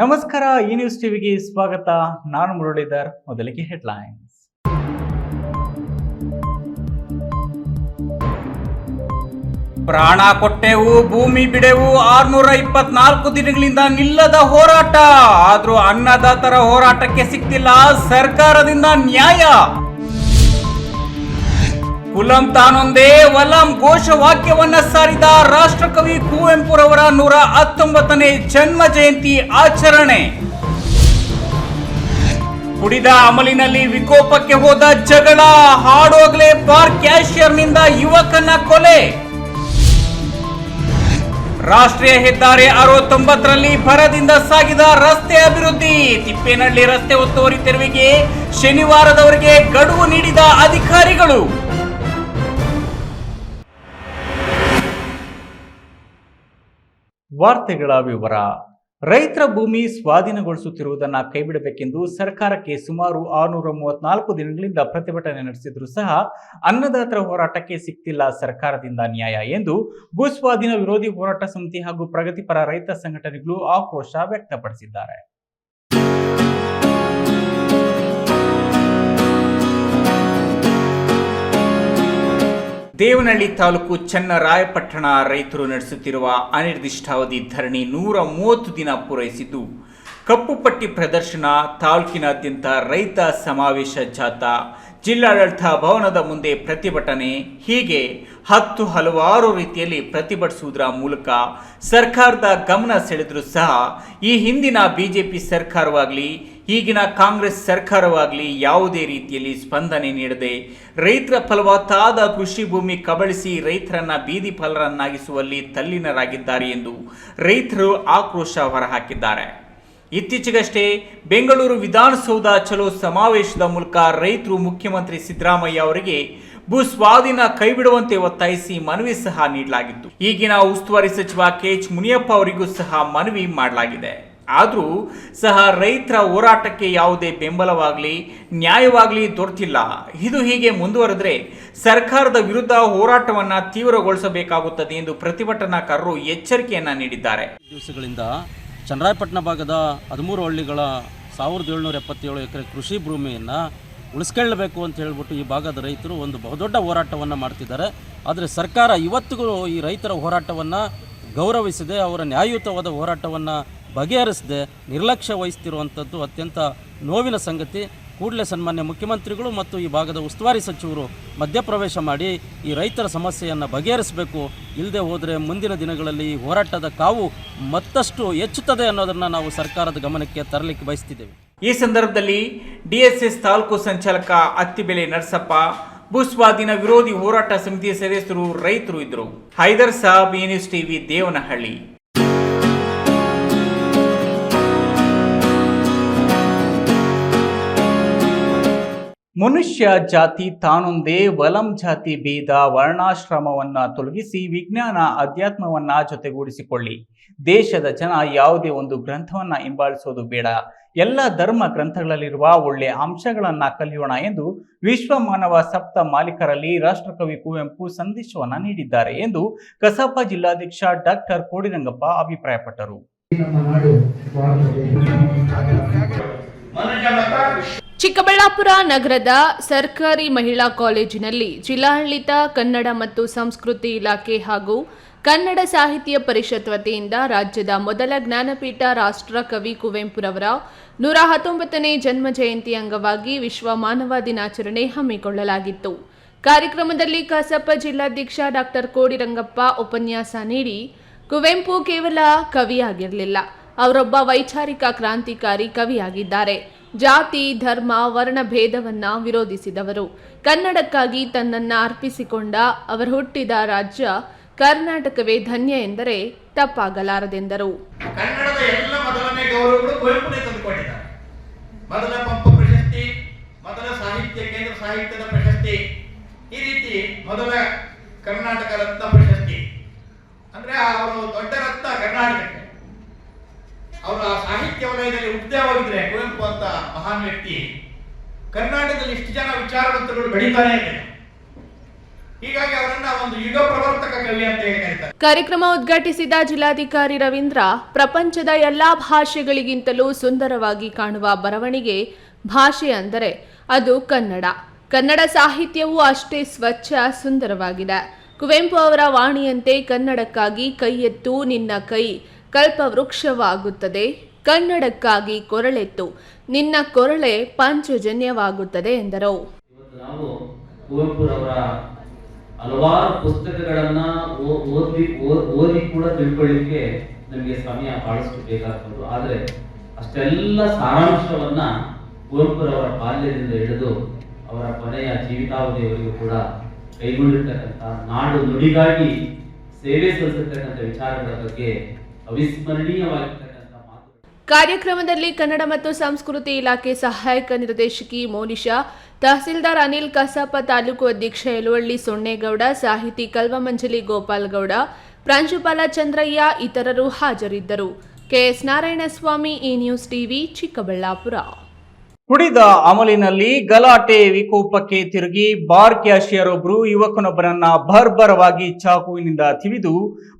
ನಮಸ್ಕಾರ, ಈ ನ್ಯೂಸ್ ಟಿವಿಗೆ ಸ್ವಾಗತ. ನಾನು ಮುರಳೀಧರ್. ಮೊದಲಿಗೆ ಹೆಡ್ಲೈನ್ಸ್ ಪ್ರಾಣ ಕೊಟ್ಟೆವು, ಭೂಮಿ ಬಿಡೆವು, ಆರ್ನೂರ ಇಪ್ಪತ್ನಾಲ್ಕು ದಿನಗಳಿಂದ ನಿಲ್ಲದ ಹೋರಾಟ. ಆದ್ರೂ ಅನ್ನದಾತರ ಹೋರಾಟಕ್ಕೆ ಸಿಕ್ತಿಲ್ಲ ಸರ್ಕಾರದಿಂದ ನ್ಯಾಯ. ಕುಲಂ ತಾನೊಂದೇ ವಲಂ ಘೋಷವಾಕ್ಯವನ್ನ ಸಾರಿದ ರಾಷ್ಟ್ರಕವಿ ಕುವೆಂಪುರವರ ನೂರ ಹತ್ತೊಂಬತ್ತನೇ ಜನ್ಮ ಜಯಂತಿ ಆಚರಣೆ. ಕುಡಿದ ಅಮಲಿನಲ್ಲಿ ವಿಕೋಪಕ್ಕೆ ಹೋದ ಜಗಳ, ಹಾಡೋಗ್ಲೆ ಬಾರ್ ಕ್ಯಾಶಿಯರ್ನಿಂದ ಯುವಕನ ಕೊಲೆ. ರಾಷ್ಟ್ರೀಯ ಹೆದ್ದಾರಿ ಅರವತ್ತೊಂಬತ್ತರಲ್ಲಿ ಭರದಿಂದ ಸಾಗಿದ ರಸ್ತೆ ಅಭಿವೃದ್ಧಿ, ತಿಪ್ಪೇನಹಳ್ಳಿ ರಸ್ತೆ ಒತ್ತುವರಿ ತೆರವಿಗೆ ಶನಿವಾರದವರೆಗೆ ಗಡುವು ನೀಡಿದ ಅಧಿಕಾರಿಗಳು. ವಾರ್ತೆಗಳ ವಿವರ. ರೈತರ ಭೂಮಿ ಸ್ವಾಧೀನಗೊಳಿಸುತ್ತಿರುವುದನ್ನ ಕೈಬಿಡಬೇಕೆಂದು ಸರ್ಕಾರಕ್ಕೆ ಸುಮಾರು ಆರುನೂರ ಮೂವತ್ನಾಲ್ಕು ದಿನಗಳಿಂದ ಪ್ರತಿಭಟನೆ ನಡೆಸಿದ್ರು ಸಹ ಅನ್ನದಾತರ ಹೋರಾಟಕ್ಕೆ ಸಿಕ್ತಿಲ್ಲ ಸರ್ಕಾರದಿಂದ ನ್ಯಾಯ ಎಂದು ಭೂಸ್ವಾಧೀನ ವಿರೋಧಿ ಹೋರಾಟ ಸಮಿತಿ ಹಾಗೂ ಪ್ರಗತಿಪರ ರೈತ ಸಂಘಟನೆಗಳು ಆಕ್ರೋಶ ವ್ಯಕ್ತಪಡಿಸಿದ್ದಾರೆ. ದೇವನಹಳ್ಳಿ ತಾಲೂಕು ಚನ್ನರಾಯಪಟ್ಟಣ ರೈತರು ನಡೆಸುತ್ತಿರುವ ಅನಿರ್ದಿಷ್ಟಾವಧಿ ಧರಣಿ ನೂರ ಮೂವತ್ತು ದಿನ ಪೂರೈಸಿದ್ದು, ಕಪ್ಪು ಪಟ್ಟಿ ಪ್ರದರ್ಶನ, ತಾಲೂಕಿನಾದ್ಯಂತ ರೈತ ಸಮಾವೇಶ ಜಾಥಾ, ಜಿಲ್ಲಾಡಳಿತ ಭವನದ ಮುಂದೆ ಪ್ರತಿಭಟನೆ, ಹೀಗೆ ಹತ್ತು ಹಲವಾರು ರೀತಿಯಲ್ಲಿ ಪ್ರತಿಭಟಿಸುವುದರ ಮೂಲಕ ಸರ್ಕಾರದ ಗಮನ ಸೆಳೆದರೂ ಸಹ ಈ ಹಿಂದಿನ ಬಿಜೆಪಿ ಸರ್ಕಾರವಾಗಲಿ ಈಗಿನ ಕಾಂಗ್ರೆಸ್ ಸರ್ಕಾರವಾಗಲಿ ಯಾವುದೇ ರೀತಿಯಲ್ಲಿ ಸ್ಪಂದನೆ ನೀಡದೆ ರೈತರ ಫಲವತ್ತಾದ ಕೃಷಿ ಭೂಮಿ ಕಬಳಿಸಿ ರೈತರನ್ನ ಬೀದಿ ಫಲರನ್ನಾಗಿಸುವಲ್ಲಿ ತಲ್ಲೀನರಾಗಿದ್ದಾರೆ ಎಂದು ರೈತರು ಆಕ್ರೋಶ ಹೊರಹಾಕಿದ್ದಾರೆ. ಇತ್ತೀಚೆಗಷ್ಟೇ ಬೆಂಗಳೂರು ವಿಧಾನಸೌಧ ಚಲೋ ಸಮಾವೇಶದ ಮೂಲಕ ರೈತರು ಮುಖ್ಯಮಂತ್ರಿ ಸಿದ್ದರಾಮಯ್ಯ ಅವರಿಗೆ ಭೂ ಸ್ವಾಧೀನ ಕೈಬಿಡುವಂತೆ ಒತ್ತಾಯಿಸಿ ಮನವಿ ಸಹ ನೀಡಲಾಗಿತ್ತು. ಈಗಿನ ಉಸ್ತುವಾರಿ ಸಚಿವ ಕೆ ಎಚ್ ಮುನಿಯಪ್ಪ ಅವರಿಗೂ ಸಹ ಮನವಿ ಮಾಡಲಾಗಿದೆ. ಆದರೂ ಸಹ ರೈತರ ಹೋರಾಟಕ್ಕೆ ಯಾವುದೇ ಬೆಂಬಲವಾಗಲಿ, ನ್ಯಾಯವಾಗಲಿ ದೊರೆತಿಲ್ಲ. ಇದು ಹೀಗೆ ಮುಂದುವರೆದರೆ ಸರ್ಕಾರದ ವಿರುದ್ಧ ಹೋರಾಟವನ್ನು ತೀವ್ರಗೊಳಿಸಬೇಕಾಗುತ್ತದೆ ಎಂದು ಪ್ರತಿಭಟನಾಕಾರರು ಎಚ್ಚರಿಕೆಯನ್ನು ನೀಡಿದ್ದಾರೆ. ದಿವಸಗಳಿಂದ ಚನ್ನರಾಯಪಟ್ಟಣ ಭಾಗದ ಹದಿಮೂರು ಹಳ್ಳಿಗಳ ಸಾವಿರದ ಏಳ್ನೂರ ಎಪ್ಪತ್ತೇಳು ಎಕರೆ ಕೃಷಿ ಭೂಮಿಯನ್ನು ಉಳಿಸ್ಕೊಳ್ಳಬೇಕು ಅಂತ ಹೇಳ್ಬಿಟ್ಟು ಈ ಭಾಗದ ರೈತರು ಒಂದು ಬಹುದೊಡ್ಡ ಹೋರಾಟವನ್ನು ಮಾಡ್ತಿದ್ದಾರೆ. ಆದರೆ ಸರ್ಕಾರ ಇವತ್ತಿಗೂ ಈ ರೈತರ ಹೋರಾಟವನ್ನು ಗೌರವಿಸದೆ ಅವರ ನ್ಯಾಯಯುತವಾದ ಹೋರಾಟವನ್ನು ಬಗೆಹರಿಸದೆ ನಿರ್ಲಕ್ಷ್ಯ ವಹಿಸ್ತಿರುವಂಥದ್ದು ಅತ್ಯಂತ ನೋವಿನ ಸಂಗತಿ. ಕೂಡಲೇ ಸನ್ಮಾನ್ಯ ಮುಖ್ಯಮಂತ್ರಿಗಳು ಮತ್ತು ಈ ಭಾಗದ ಉಸ್ತುವಾರಿ ಸಚಿವರು ಮಧ್ಯಪ್ರವೇಶ ಮಾಡಿ ಈ ರೈತರ ಸಮಸ್ಯೆಯನ್ನು ಬಗೆಹರಿಸಬೇಕು. ಇಲ್ಲದೆ ಹೋದರೆ ಮುಂದಿನ ದಿನಗಳಲ್ಲಿ ಈ ಹೋರಾಟದ ಕಾವು ಮತ್ತಷ್ಟು ಹೆಚ್ಚುತ್ತದೆ ಅನ್ನೋದನ್ನು ನಾವು ಸರ್ಕಾರದ ಗಮನಕ್ಕೆ ತರಲಿಕ್ಕೆ ಬಯಸ್ತಿದ್ದೇವೆ. ಈ ಸಂದರ್ಭದಲ್ಲಿ ಡಿಎಸ್ಎಸ್ ತಾಲೂಕು ಸಂಚಾಲಕ ಅತ್ತಿಬೆಲೆ ನರಸಪ್ಪ, ಭೂಸ್ವಾಧೀನ ವಿರೋಧಿ ಹೋರಾಟ ಸಮಿತಿಯ ಸದಸ್ಯರು ರೈತರು ಇದ್ದರು. Haider Sab S TV, Devanahalli. ಮನುಷ್ಯ ಜಾತಿ ತಾನೊಂದೇ ವಲಂ ಜಾತಿ ಭೇದ ವರ್ಣಾಶ್ರಮವನ್ನ ತೊಲಗಿಸಿ ವಿಜ್ಞಾನ ಅಧ್ಯಾತ್ಮವನ್ನ ಜೊತೆಗೂಡಿಸಿಕೊಳ್ಳಿ. ದೇಶದ ಜನ ಯಾವುದೇ ಒಂದು ಗ್ರಂಥವನ್ನ ಹಿಂಬಾಲಿಸೋದು ಬೇಡ. ಎಲ್ಲ ಧರ್ಮ ಗ್ರಂಥಗಳಲ್ಲಿರುವ ಒಳ್ಳೆ ಅಂಶಗಳನ್ನ ಕಲಿಯೋಣ ಎಂದು ವಿಶ್ವ ಮಾನವ ಸಪ್ತ ಮಾಲೀಕರಲ್ಲಿ ರಾಷ್ಟ್ರಕವಿ ಕುವೆಂಪು ಸಂದೇಶವನ್ನ ನೀಡಿದ್ದಾರೆ ಎಂದು ಕಸಾಪ ಜಿಲ್ಲಾಧ್ಯಕ್ಷ ಡಾಕ್ಟರ್ ಕೋಡಿರಂಗಪ್ಪ ಅಭಿಪ್ರಾಯಪಟ್ಟರು. ನಮ್ಮ ನಾಡು ಭಾರತ ಚಿಕ್ಕಬಳ್ಳಾಪುರ ನಗರದ ಸರ್ಕಾರಿ ಮಹಿಳಾ ಕಾಲೇಜಿನಲ್ಲಿ ಜಿಲ್ಲಾಡಳಿತ, ಕನ್ನಡ ಮತ್ತು ಸಂಸ್ಕೃತಿ ಇಲಾಖೆ ಹಾಗೂ ಕನ್ನಡ ಸಾಹಿತ್ಯ ಪರಿಷತ್ ವತಿಯಿಂದ ರಾಜ್ಯದ ಮೊದಲ ಜ್ಞಾನಪೀಠ ರಾಷ್ಟ್ರ ಕವಿ ಕುವೆಂಪುರವರ ನೂರ ಹತ್ತೊಂಬತ್ತನೇ ಜನ್ಮ ಜಯಂತಿ ಅಂಗವಾಗಿ ವಿಶ್ವ ಮಾನವ ದಿನಾಚರಣೆ ಹಮ್ಮಿಕೊಳ್ಳಲಾಗಿತ್ತು. ಕಾರ್ಯಕ್ರಮದಲ್ಲಿ ಕಸಪ್ಪ ಜಿಲ್ಲಾಧ್ಯಕ್ಷ ಡಾಕ್ಟರ್ ಕೋಡಿರಂಗಪ್ಪ ಉಪನ್ಯಾಸ ನೀಡಿ, ಕುವೆಂಪು ಕೇವಲ ಕವಿಯಾಗಿರಲಿಲ್ಲ. ಅವರೊಬ್ಬ ವೈಚಾರಿಕ ಕ್ರಾಂತಿಕಾರಿ ಕವಿಯಾಗಿದ್ದಾರೆ. ಜಾತಿ, ಧರ್ಮ ವರ್ಣ ಭೇದವನ್ನ ವಿರೋಧಿಸಿದವರು. ಕನ್ನಡಕ್ಕಾಗಿ ತನ್ನನ್ನ ಅರ್ಪಿಸಿಕೊಂಡ ಅವರು ಹುಟ್ಟಿದ ರಾಜ್ಯ ಕರ್ನಾಟಕವೇ ಧನ್ಯ ಎಂದರೆ ತಪ್ಪಾಗಲಾರದೆಂದರು. ಮೊದಲ ಪಂಪ ಪ್ರಶಸ್ತಿ, ಮೊದಲ ಸಾಹಿತ್ಯ, ಕೇಂದ್ರ ಸಾಹಿತ್ಯದ ಪ್ರಶಸ್ತಿ, ಈ ರೀತಿ ಮೊದಲ ಕರ್ನಾಟಕ ರತ್ನ ಪ್ರಶಸ್ತಿ. ಅಂದ್ರೆ ಅವರು ದೊಡ್ಡ ರತ್ನ ಕರ್ನಾಟಕಕ್ಕೆ. ಅವರು ಸಾಹಿತ್ಯ ವಲಯದಲ್ಲಿ ಹುಟ್ಟದೇ ಕುವೆಂಪು ಅಂತ ಮಹಾನ್ ವ್ಯಕ್ತಿ, ಕರ್ನಾಟಕದಲ್ಲಿ ಇಷ್ಟು ಜನ ವಿಚಾರವಂತರುಗಳು ಬೆಳೀತಾನೆ ಇದ್ದಾರೆ ಹೀಗಾಗಿ ಒಂದು ಯುಗ ಪ್ರವರ್ತಕ ಕವಿ ಅಂತ ಕಾರ್ಯಕ್ರಮ ಉದ್ಘಾಟಿಸಿದ ಜಿಲ್ಲಾಧಿಕಾರಿ ರವೀಂದ್ರ, ಪ್ರಪಂಚದ ಎಲ್ಲಾ ಭಾಷೆಗಳಿಗಿಂತಲೂ ಸುಂದರವಾಗಿ ಕಾಣುವ ಬರವಣಿಗೆ ಭಾಷೆ ಅಂದರೆ ಅದು ಕನ್ನಡ. ಕನ್ನಡ ಸಾಹಿತ್ಯವು ಅಷ್ಟೇ ಸ್ವಚ್ಛ, ಸುಂದರವಾಗಿದೆ. ಕುವೆಂಪು ಅವರ ವಾಣಿಯಂತೆ ಕನ್ನಡಕ್ಕಾಗಿ ಕೈ ಎತ್ತು ನಿನ್ನ ಕೈ. ಕಲ್ಪವೃಕ್ಷವಾಗುತ್ತದೆ. ಕನ್ನಡಕ್ಕಾಗಿ ಕೊರಳೆತ್ತು. ನಿನ್ನ ಕೊರಳೆ ಪಂಚಜನ್ಯವಾಗುತ್ತದೆ ಎಂದರು. ನಾವು ಹಲವಾರು ಪುಸ್ತಕಗಳನ್ನ ಓದಿ ಓದಿ ಕೂಡ ತಿಳ್ಕೊಳ್ಳಿಕ್ಕೆ ನಮಗೆ ಸಮಯ ಬಹಳಷ್ಟು ಬೇಕಾಗ್ತದೆ. ಆದರೆ ಅಷ್ಟೆಲ್ಲ ಸಾರಾಂಶವನ್ನ ಕುವೆಂಪುರವರ ಬಾಲ್ಯದಿಂದ ಹಿಡಿದು ಅವರ ಕೊನೆಯ ಜೀವಿತಾವಧಿಯವರೆಗೂ ಕೂಡ ಕೈಗೊಂಡಿರ್ತಕ್ಕಂಥ ನಾಡು ನುಡಿಗಾಗಿ ಸೇವೆ ಸಲ್ಲಿಸಿರ್ತಕ್ಕಂಥ ವಿಚಾರಗಳ ಬಗ್ಗೆ ಕಾರ್ಯಕ್ರಮದಲ್ಲಿ ಕನ್ನಡ ಮತ್ತು ಸಂಸ್ಕೃತಿ ಇಲಾಖೆ ಸಹಾಯಕ ನಿರ್ದೇಶಕಿ ಮೋನಿಶಾ, ತಹಸೀಲ್ದಾರ್ ಅನಿಲ್ ಕಸಾಪ, ತಾಲೂಕು ಅಧ್ಯಕ್ಷ ಯಲುವಳ್ಳಿ ಸೊಣ್ಣೇಗೌಡ ಸಾಹಿತಿ ಕಲ್ವಮಂಜಲಿ ಗೋಪಾಲ್ಗೌಡ, ಪ್ರಾಂಶುಪಾಲ ಚಂದ್ರಯ್ಯ ಇತರರು ಹಾಜರಿದ್ದರು. ಕೆಎಸ್ ನಾರಾಯಣಸ್ವಾಮಿ ಈ ನ್ಯೂಸ್ ಟಿವಿ, ಚಿಕ್ಕಬಳ್ಳಾಪುರ. ಕುಡಿದ ಅಮಲಿನಲ್ಲಿ ಗಲಾಟೆ ವಿಕೋಪಕ್ಕೆ ತಿರುಗಿ ಬಾರ್ ಕ್ಯಾಶಿಯರೊಬ್ಬರು ಯುವಕನೊಬ್ಬರನ್ನ ಬರ್ಬರವಾಗಿ ಚಾಕುವಿನಿಂದ ತಿವಿದು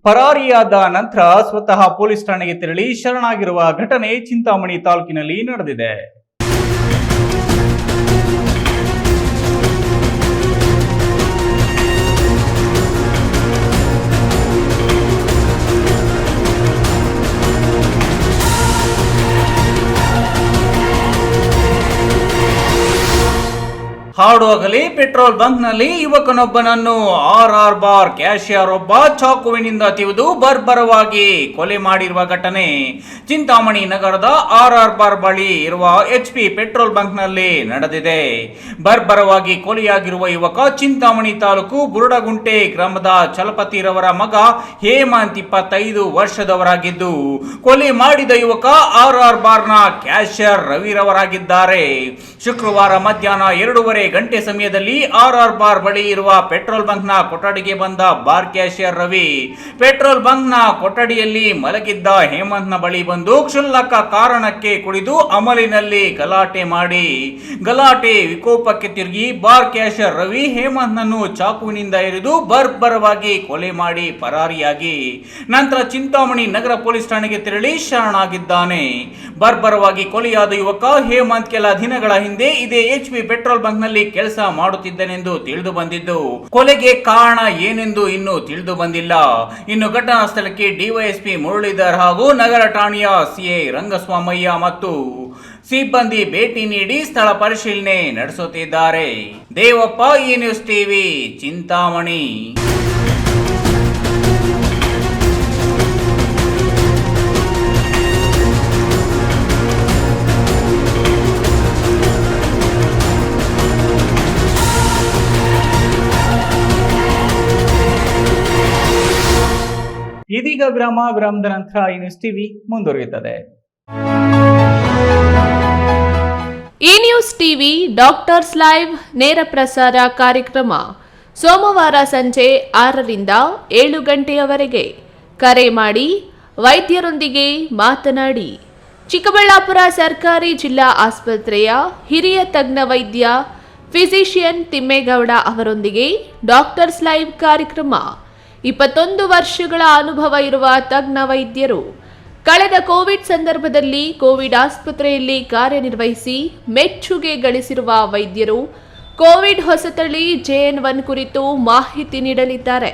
ಪರಾರಿಯಾದ ನಂತರ ಸ್ವತಃ ಪೊಲೀಸ್ ಠಾಣೆಗೆ ತೆರಳಿ ಶರಣಾಗಿರುವ ಘಟನೆ ಚಿಂತಾಮಣಿ ತಾಲೂಕಿನಲ್ಲಿ ನಡೆದಿದೆ. ಹಾಡುವಾಗಲೇ ಪೆಟ್ರೋಲ್ ಬಂಕ್ನಲ್ಲಿ ಯುವಕನೊಬ್ಬನನ್ನು ಆರ್ ಆರ್ ಬಾರ್, ಕ್ಯಾಶಿಯರ್ ಒಬ್ಬ ಚಾಕುವಿನಿಂದ ತಿವಿದು ಬರ್ಬರವಾಗಿ ಕೊಲೆ ಮಾಡಿರುವ ಘಟನೆ. ಚಿಂತಾಮಣಿ ನಗರದ ಆರ್ ಆರ್ ಬಾರ್ ಬಳಿ ಇರುವ ಎಚ್ ಪಿ ಪೆಟ್ರೋಲ್ ಬಂಕ್ನಲ್ಲಿ ನಡೆದಿದೆ. ಬರ್ಬರವಾಗಿ ಕೊಲೆಯಾಗಿರುವ ಯುವಕ ಚಿಂತಾಮಣಿ ತಾಲೂಕು ಬುರುಡಗುಂಟೆ ಗ್ರಾಮದ ಚಲಪತಿರವರ ಮಗ ಹೇಮಂತ್ ಇಪ್ಪತ್ತೈದು ವರ್ಷದವರಾಗಿದ್ದು, ಕೊಲೆ ಮಾಡಿದ ಯುವಕ ಆರ್ ಆರ್ ಬಾರ್ನ ಕ್ಯಾಶಿಯರ್ ರವಿರವರಾಗಿದ್ದಾರೆ. ಶುಕ್ರವಾರ ಮಧ್ಯಾಹ್ನ ಎರಡೂವರೆ ಗಂಟೆ ಸಮಯದಲ್ಲಿ ಆರ್ ಆರ್ ಬಾರ್ ಬಳಿ ಇರುವ ಪೆಟ್ರೋಲ್ ಬಂಕ್ನ ಕೊಠಡಿಗೆ ಬಂದ ಬಾರ್ ಕ್ಯಾಶಿಯರ್ ರವಿ. ಪೆಟ್ರೋಲ್ ಬಂಕ್ನ ಕೊಠಡಿಯಲ್ಲಿ ಮಲಗಿದ್ದ ಹೇಮಂತ್ನ ಬಳಿ ಬಂದು ಕ್ಷುಲ್ಲಕ ಕಾರಣಕ್ಕೆ ಕುಡಿದು ಅಮಲಿನಲ್ಲಿ ಗಲಾಟೆ ಮಾಡಿ. ಗಲಾಟೆ ವಿಕೋಪಕ್ಕೆ ತಿರುಗಿ ಬಾರ್ ಕ್ಯಾಶಿಯರ್ ರವಿ ಹೇಮಂತ್ನನ್ನು ಚಾಕುವಿನಿಂದ ಇರಿದು ಬರ್ಬರವಾಗಿ ಕೊಲೆ ಮಾಡಿ ಪರಾರಿಯಾಗಿ. ನಂತರ ಚಿಂತಾಮಣಿ ನಗರ ಪೊಲೀಸ್ ಠಾಣೆಗೆ ತೆರಳಿ ಶರಣಾಗಿದ್ದಾನೆ. ಬರ್ಬರವಾಗಿ ಕೊಲೆಯಾದ ಯುವಕ ಹೇಮಂತ್ ಕೆಲ ದಿನಗಳ ಹಿಂದೆ ಇದೇ ಎಚ್ ಪಿ ಪೆಟ್ರೋಲ್ ಬಂಕ್ನಲ್ಲಿ ಕೆಲಸ ಮಾಡುತ್ತಿದ್ದನೆಂದು ತಿಳಿದು ಬಂದಿದ್ದು. ಕೊಲೆಗೆ ಕಾರಣ ಏನೆಂದು ಇನ್ನೂ ತಿಳಿದು ಬಂದಿಲ್ಲ. ಇನ್ನು ಘಟನಾ ಸ್ಥಳಕ್ಕೆ ಡಿವೈಎಸ್ಪಿ ಮುರಳೀಧರ್ ಹಾಗೂ ನಗರ ಠಾಣೆಯ ಸಿಎ ರಂಗಸ್ವಾಮಯ್ಯ ಮತ್ತು ಸಿಬ್ಬಂದಿ ಭೇಟಿ ನೀಡಿ ಸ್ಥಳ ಪರಿಶೀಲನೆ ನಡೆಸುತ್ತಿದ್ದಾರೆ. ದೇವಪ್ಪ ಈ ನ್ಯೂಸ್ ಟಿವಿ, ಚಿಂತಾಮಣಿ. ಇದೀಗ ವಿರಾಮ ವಿರಾಮದ ನಂತರ ಈ ನ್ಯೂಸ್ ಟಿವಿ ಮುಂದುವರಿಯುತ್ತದೆ. ಈ ನ್ಯೂಸ್ ಟಿವಿ ಡಾಕ್ಟರ್ಸ್ ಲೈವ್ ನೇರ ಪ್ರಸಾರ ಕಾರ್ಯಕ್ರಮ. ಸೋಮವಾರ ಸಂಜೆ ಆರರಿಂದ ಏಳು ಗಂಟೆಯವರೆಗೆ. ಕರೆ ಮಾಡಿ, ವೈದ್ಯರೊಂದಿಗೆ ಮಾತನಾಡಿ. ಚಿಕ್ಕಬಳ್ಳಾಪುರ ಸರ್ಕಾರಿ ಜಿಲ್ಲಾ ಆಸ್ಪತ್ರೆಯ ಹಿರಿಯ ತಜ್ಞ ವೈದ್ಯ ಫಿಸಿಷಿಯನ್ ತಿಮ್ಮೇಗೌಡ ಅವರೊಂದಿಗೆ ಡಾಕ್ಟರ್ಸ್ ಲೈವ್ ಕಾರ್ಯಕ್ರಮ. ಇಪ್ಪತ್ತೊಂದು ವರ್ಷಗಳ ಅನುಭವ ಇರುವ ತಜ್ಞ ವೈದ್ಯರು, ಕಳೆದ ಕೋವಿಡ್ ಸಂದರ್ಭದಲ್ಲಿ ಕೋವಿಡ್ ಆಸ್ಪತ್ರೆಯಲ್ಲಿ ಕಾರ್ಯನಿರ್ವಹಿಸಿ ಮೆಚ್ಚುಗೆ ಗಳಿಸಿರುವ ವೈದ್ಯರು, ಕೋವಿಡ್ ಹೊಸತಳಿ ಜೆಎನ್ ಒನ್ ಕುರಿತು ಮಾಹಿತಿ ನೀಡಲಿದ್ದಾರೆ.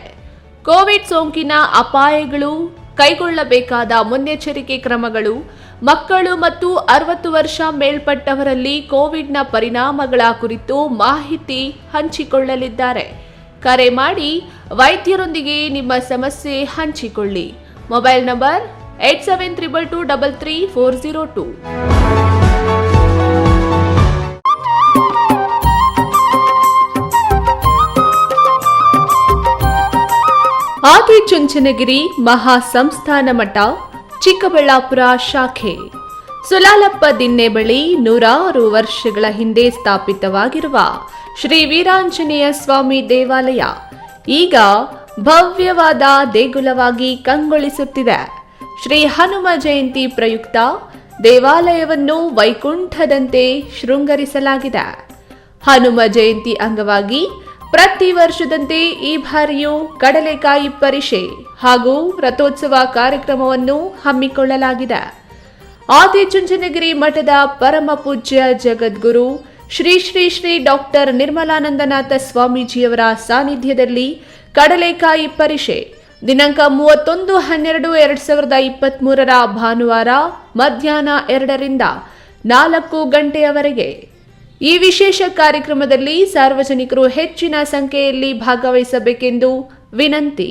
ಕೋವಿಡ್ ಸೋಂಕಿನ ಅಪಾಯಗಳು, ಕೈಗೊಳ್ಳಬೇಕಾದ ಮುನ್ನೆಚ್ಚರಿಕೆ ಕ್ರಮಗಳು, ಮಕ್ಕಳು ಮತ್ತು ಅರವತ್ತು ವರ್ಷ ಮೇಲ್ಪಟ್ಟವರಲ್ಲಿ ಕೋವಿಡ್ನ ಪರಿಣಾಮಗಳ ಕುರಿತು ಮಾಹಿತಿ ಹಂಚಿಕೊಳ್ಳಲಿದ್ದಾರೆ. ಕರೆ ಮಾಡಿ ವೈದ್ಯರೊಂದಿಗೆ ನಿಮ್ಮ ಸಮಸ್ಯೆ ಹಂಚಿಕೊಳ್ಳಿ. Mobile number eight seven triple two double three four zero two. Adichunchanagiri ಮಹಾ ಸಂಸ್ಥಾನ ಮಠ ಚಿಕ್ಕಬಳ್ಳಾಪುರ ಶಾಖೆ. ಸುಲಾಲಪ್ಪ ದಿನ್ನೆ ಬಳಿ ನೂರಾರು ವರ್ಷಗಳ ಹಿಂದೆ ಸ್ಥಾಪಿತವಾಗಿರುವ ಶ್ರೀ ವೀರಾಂಜನೇಯ ಸ್ವಾಮಿ ದೇವಾಲಯ ಈಗ ಭವ್ಯವಾದ ದೇಗುಲವಾಗಿ ಕಂಗೊಳಿಸುತ್ತಿದೆ. ಶ್ರೀ ಹನುಮ ಜಯಂತಿ ಪ್ರಯುಕ್ತ ದೇವಾಲಯವನ್ನು ವೈಕುಂಠದಂತೆ ಶೃಂಗರಿಸಲಾಗಿದೆ. ಹನುಮ ಜಯಂತಿ ಅಂಗವಾಗಿ ಪ್ರತಿ ವರ್ಷದಂತೆ ಈ ಬಾರಿಯೂ ಕಡಲೆಕಾಯಿ ಪರಿಷೆ ಹಾಗೂ ರಥೋತ್ಸವ ಕಾರ್ಯಕ್ರಮವನ್ನು ಹಮ್ಮಿಕೊಳ್ಳಲಾಗಿದೆ. ಆದಿಚುಂಚನಗಿರಿ ಮಠದ ಪರಮ ಪೂಜ್ಯ ಜಗದ್ಗುರು, ಶ್ರೀ ಶ್ರೀ ಶ್ರೀ ಡಾಕ್ಟರ್ ನಿರ್ಮಲಾನಂದನಾಥ ಸ್ವಾಮೀಜಿಯವರ ಸಾನ್ನಿಧ್ಯದಲ್ಲಿ ಕಡಲೆಕಾಯಿ ಪರಿಷೆ, ದಿನಾಂಕ ಮೂವತ್ತೊಂದು ಹನ್ನೆರಡು ಎರಡ್ ಸಾವಿರದ ಇಪ್ಪತ್ತ್ ಮೂರರ ಭಾನುವಾರ ಮಧ್ಯಾಹ್ನ ಎರಡರಿಂದ ನಾಲ್ಕು ಗಂಟೆಯವರೆಗೆ. ಈ ವಿಶೇಷ ಕಾರ್ಯಕ್ರಮದಲ್ಲಿ ಸಾರ್ವಜನಿಕರು ಹೆಚ್ಚಿನ ಸಂಖ್ಯೆಯಲ್ಲಿ ಭಾಗವಹಿಸಬೇಕೆಂದು ವಿನಂತಿ.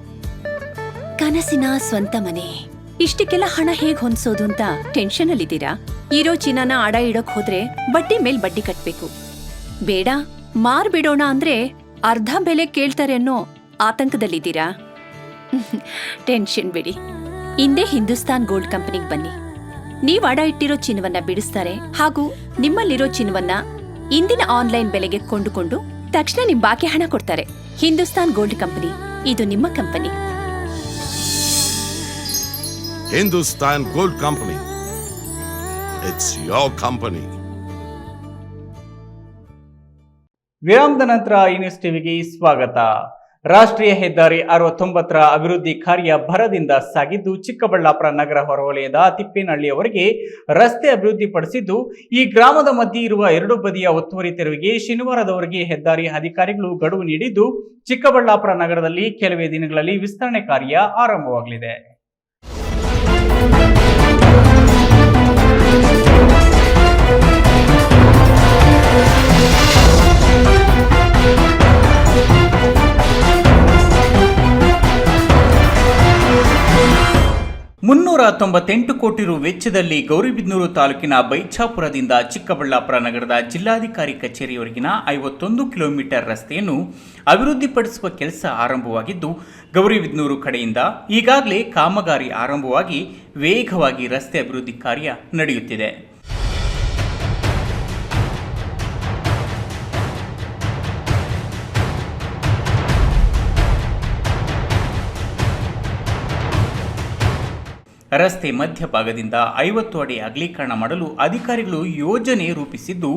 ಕನಸಿನ ಸ್ವಂತ ಮನೆ. ಇಷ್ಟಕ್ಕೆಲ್ಲ ಹಣ ಹೇಗ್ ಹೊಂದ್ಸೋದು ಅಂತ ಟೆನ್ಷನ್ ಅಲ್ಲಿದ್ದೀರಾ? ಇರೋ ಚಿನ್ನನ ಅಡ ಇಡೋಕ್ ಹೋದ್ರೆ ಬಡ್ಡಿ ಮೇಲ್ ಬಡ್ಡಿ ಕಟ್ಬೇಕು. ಬೇಡ ಮಾರ್ ಬಿಡೋಣ ಅಂದ್ರೆ ಅರ್ಧ ಬೆಲೆ ಕೇಳ್ತಾರೆ ಅನ್ನೋ ಆತಂಕದಲ್ಲಿದ್ದೀರಾ? ಟೆನ್ಷನ್ ಬಿಡಿ. ಹಿಂದೆ ಹಿಂದೂಸ್ತಾನ್ ಗೋಲ್ಡ್ ಕಂಪನಿಗೆ ಬನ್ನಿ. ನೀವು ಅಡ ಇಟ್ಟಿರೋ ಚಿನ್ನವನ್ನ ಬಿಡಿಸ್ತಾರೆ ಹಾಗೂ ನಿಮ್ಮಲ್ಲಿರೋ ಚಿನ್ನವನ್ನ ಇಂದಿನ ಆನ್ಲೈನ್ ಬೆಲೆಗೆ ಕೊಂಡುಕೊಂಡು ತಕ್ಷಣ ನಿಮ್ ಬಾಕಿ ಹಣ ಕೊಡ್ತಾರೆ. ಹಿಂದೂಸ್ತಾನ್ ಗೋಲ್ಡ್ ಕಂಪನಿ ಇದು ನಿಮ್ಮ company Hindustan gold company It's your company ವಿರಾಮದ ನಂತರ ಈ ಟಿವಿಗೆ ಸ್ವಾಗತ. ರಾಷ್ಟ್ರೀಯ ಹೆದ್ದಾರಿ ಅರವತ್ತೊಂಬತ್ತರ ಅಭಿವೃದ್ಧಿ ಕಾರ್ಯ ಭರದಿಂದ ಸಾಗಿದ್ದು ಚಿಕ್ಕಬಳ್ಳಾಪುರ ನಗರ ಹೊರವಲಯದ ತಿಪ್ಪೇನಹಳ್ಳಿಯವರೆಗೆ ರಸ್ತೆ ಅಭಿವೃದ್ಧಿಪಡಿಸಿದ್ದು ಈ ಗ್ರಾಮದ ಮಧ್ಯೆ ಇರುವ ಎರಡು ಬದಿಯ ಒತ್ತುವರಿ ತೆರವಿಗೆ ಶನಿವಾರದವರೆಗೆ ಹೆದ್ದಾರಿ ಅಧಿಕಾರಿಗಳು ಗಡುವು ನೀಡಿದ್ದು, ಚಿಕ್ಕಬಳ್ಳಾಪುರ ನಗರದಲ್ಲಿ ಕೆಲವೇ ದಿನಗಳಲ್ಲಿ ವಿಸ್ತರಣೆ ಕಾರ್ಯ ಆರಂಭವಾಗಲಿದೆ. ಮುನ್ನೂರ ತೊಂಬತ್ತೆಂಟು ಕೋಟಿ ರು ವೆಚ್ಚದಲ್ಲಿ ಗೌರಿಬಿದನೂರು ತಾಲೂಕಿನ ಬೈಚಾಪುರದಿಂದ ಚಿಕ್ಕಬಳ್ಳಾಪುರ ನಗರದ ಜಿಲ್ಲಾಧಿಕಾರಿ ಕಚೇರಿಯವರೆಗಿನ ಐವತ್ತೊಂದು ಕಿಲೋಮೀಟರ್ ರಸ್ತೆಯನ್ನು ಅಭಿವೃದ್ಧಿಪಡಿಸುವ ಕೆಲಸ ಆರಂಭವಾಗಿದ್ದು, ಗೌರಿಬಿದನೂರು ಕಡೆಯಿಂದ ಈಗಾಗಲೇ ಕಾಮಗಾರಿ ಆರಂಭವಾಗಿ ವೇಗವಾಗಿ ರಸ್ತೆ ಅಭಿವೃದ್ಧಿ ಕಾರ್ಯ ನಡೆಯುತ್ತಿದೆ. ರಸ್ತೆ ಮಧ್ಯಭಾಗದಿಂದ ಐವತ್ತು ಅಡಿ ಅಗಲೀಕರಣ ಮಾಡಲು ಅಧಿಕಾರಿಗಳು ಯೋಜನೆ ರೂಪಿಸಿದ್ದು,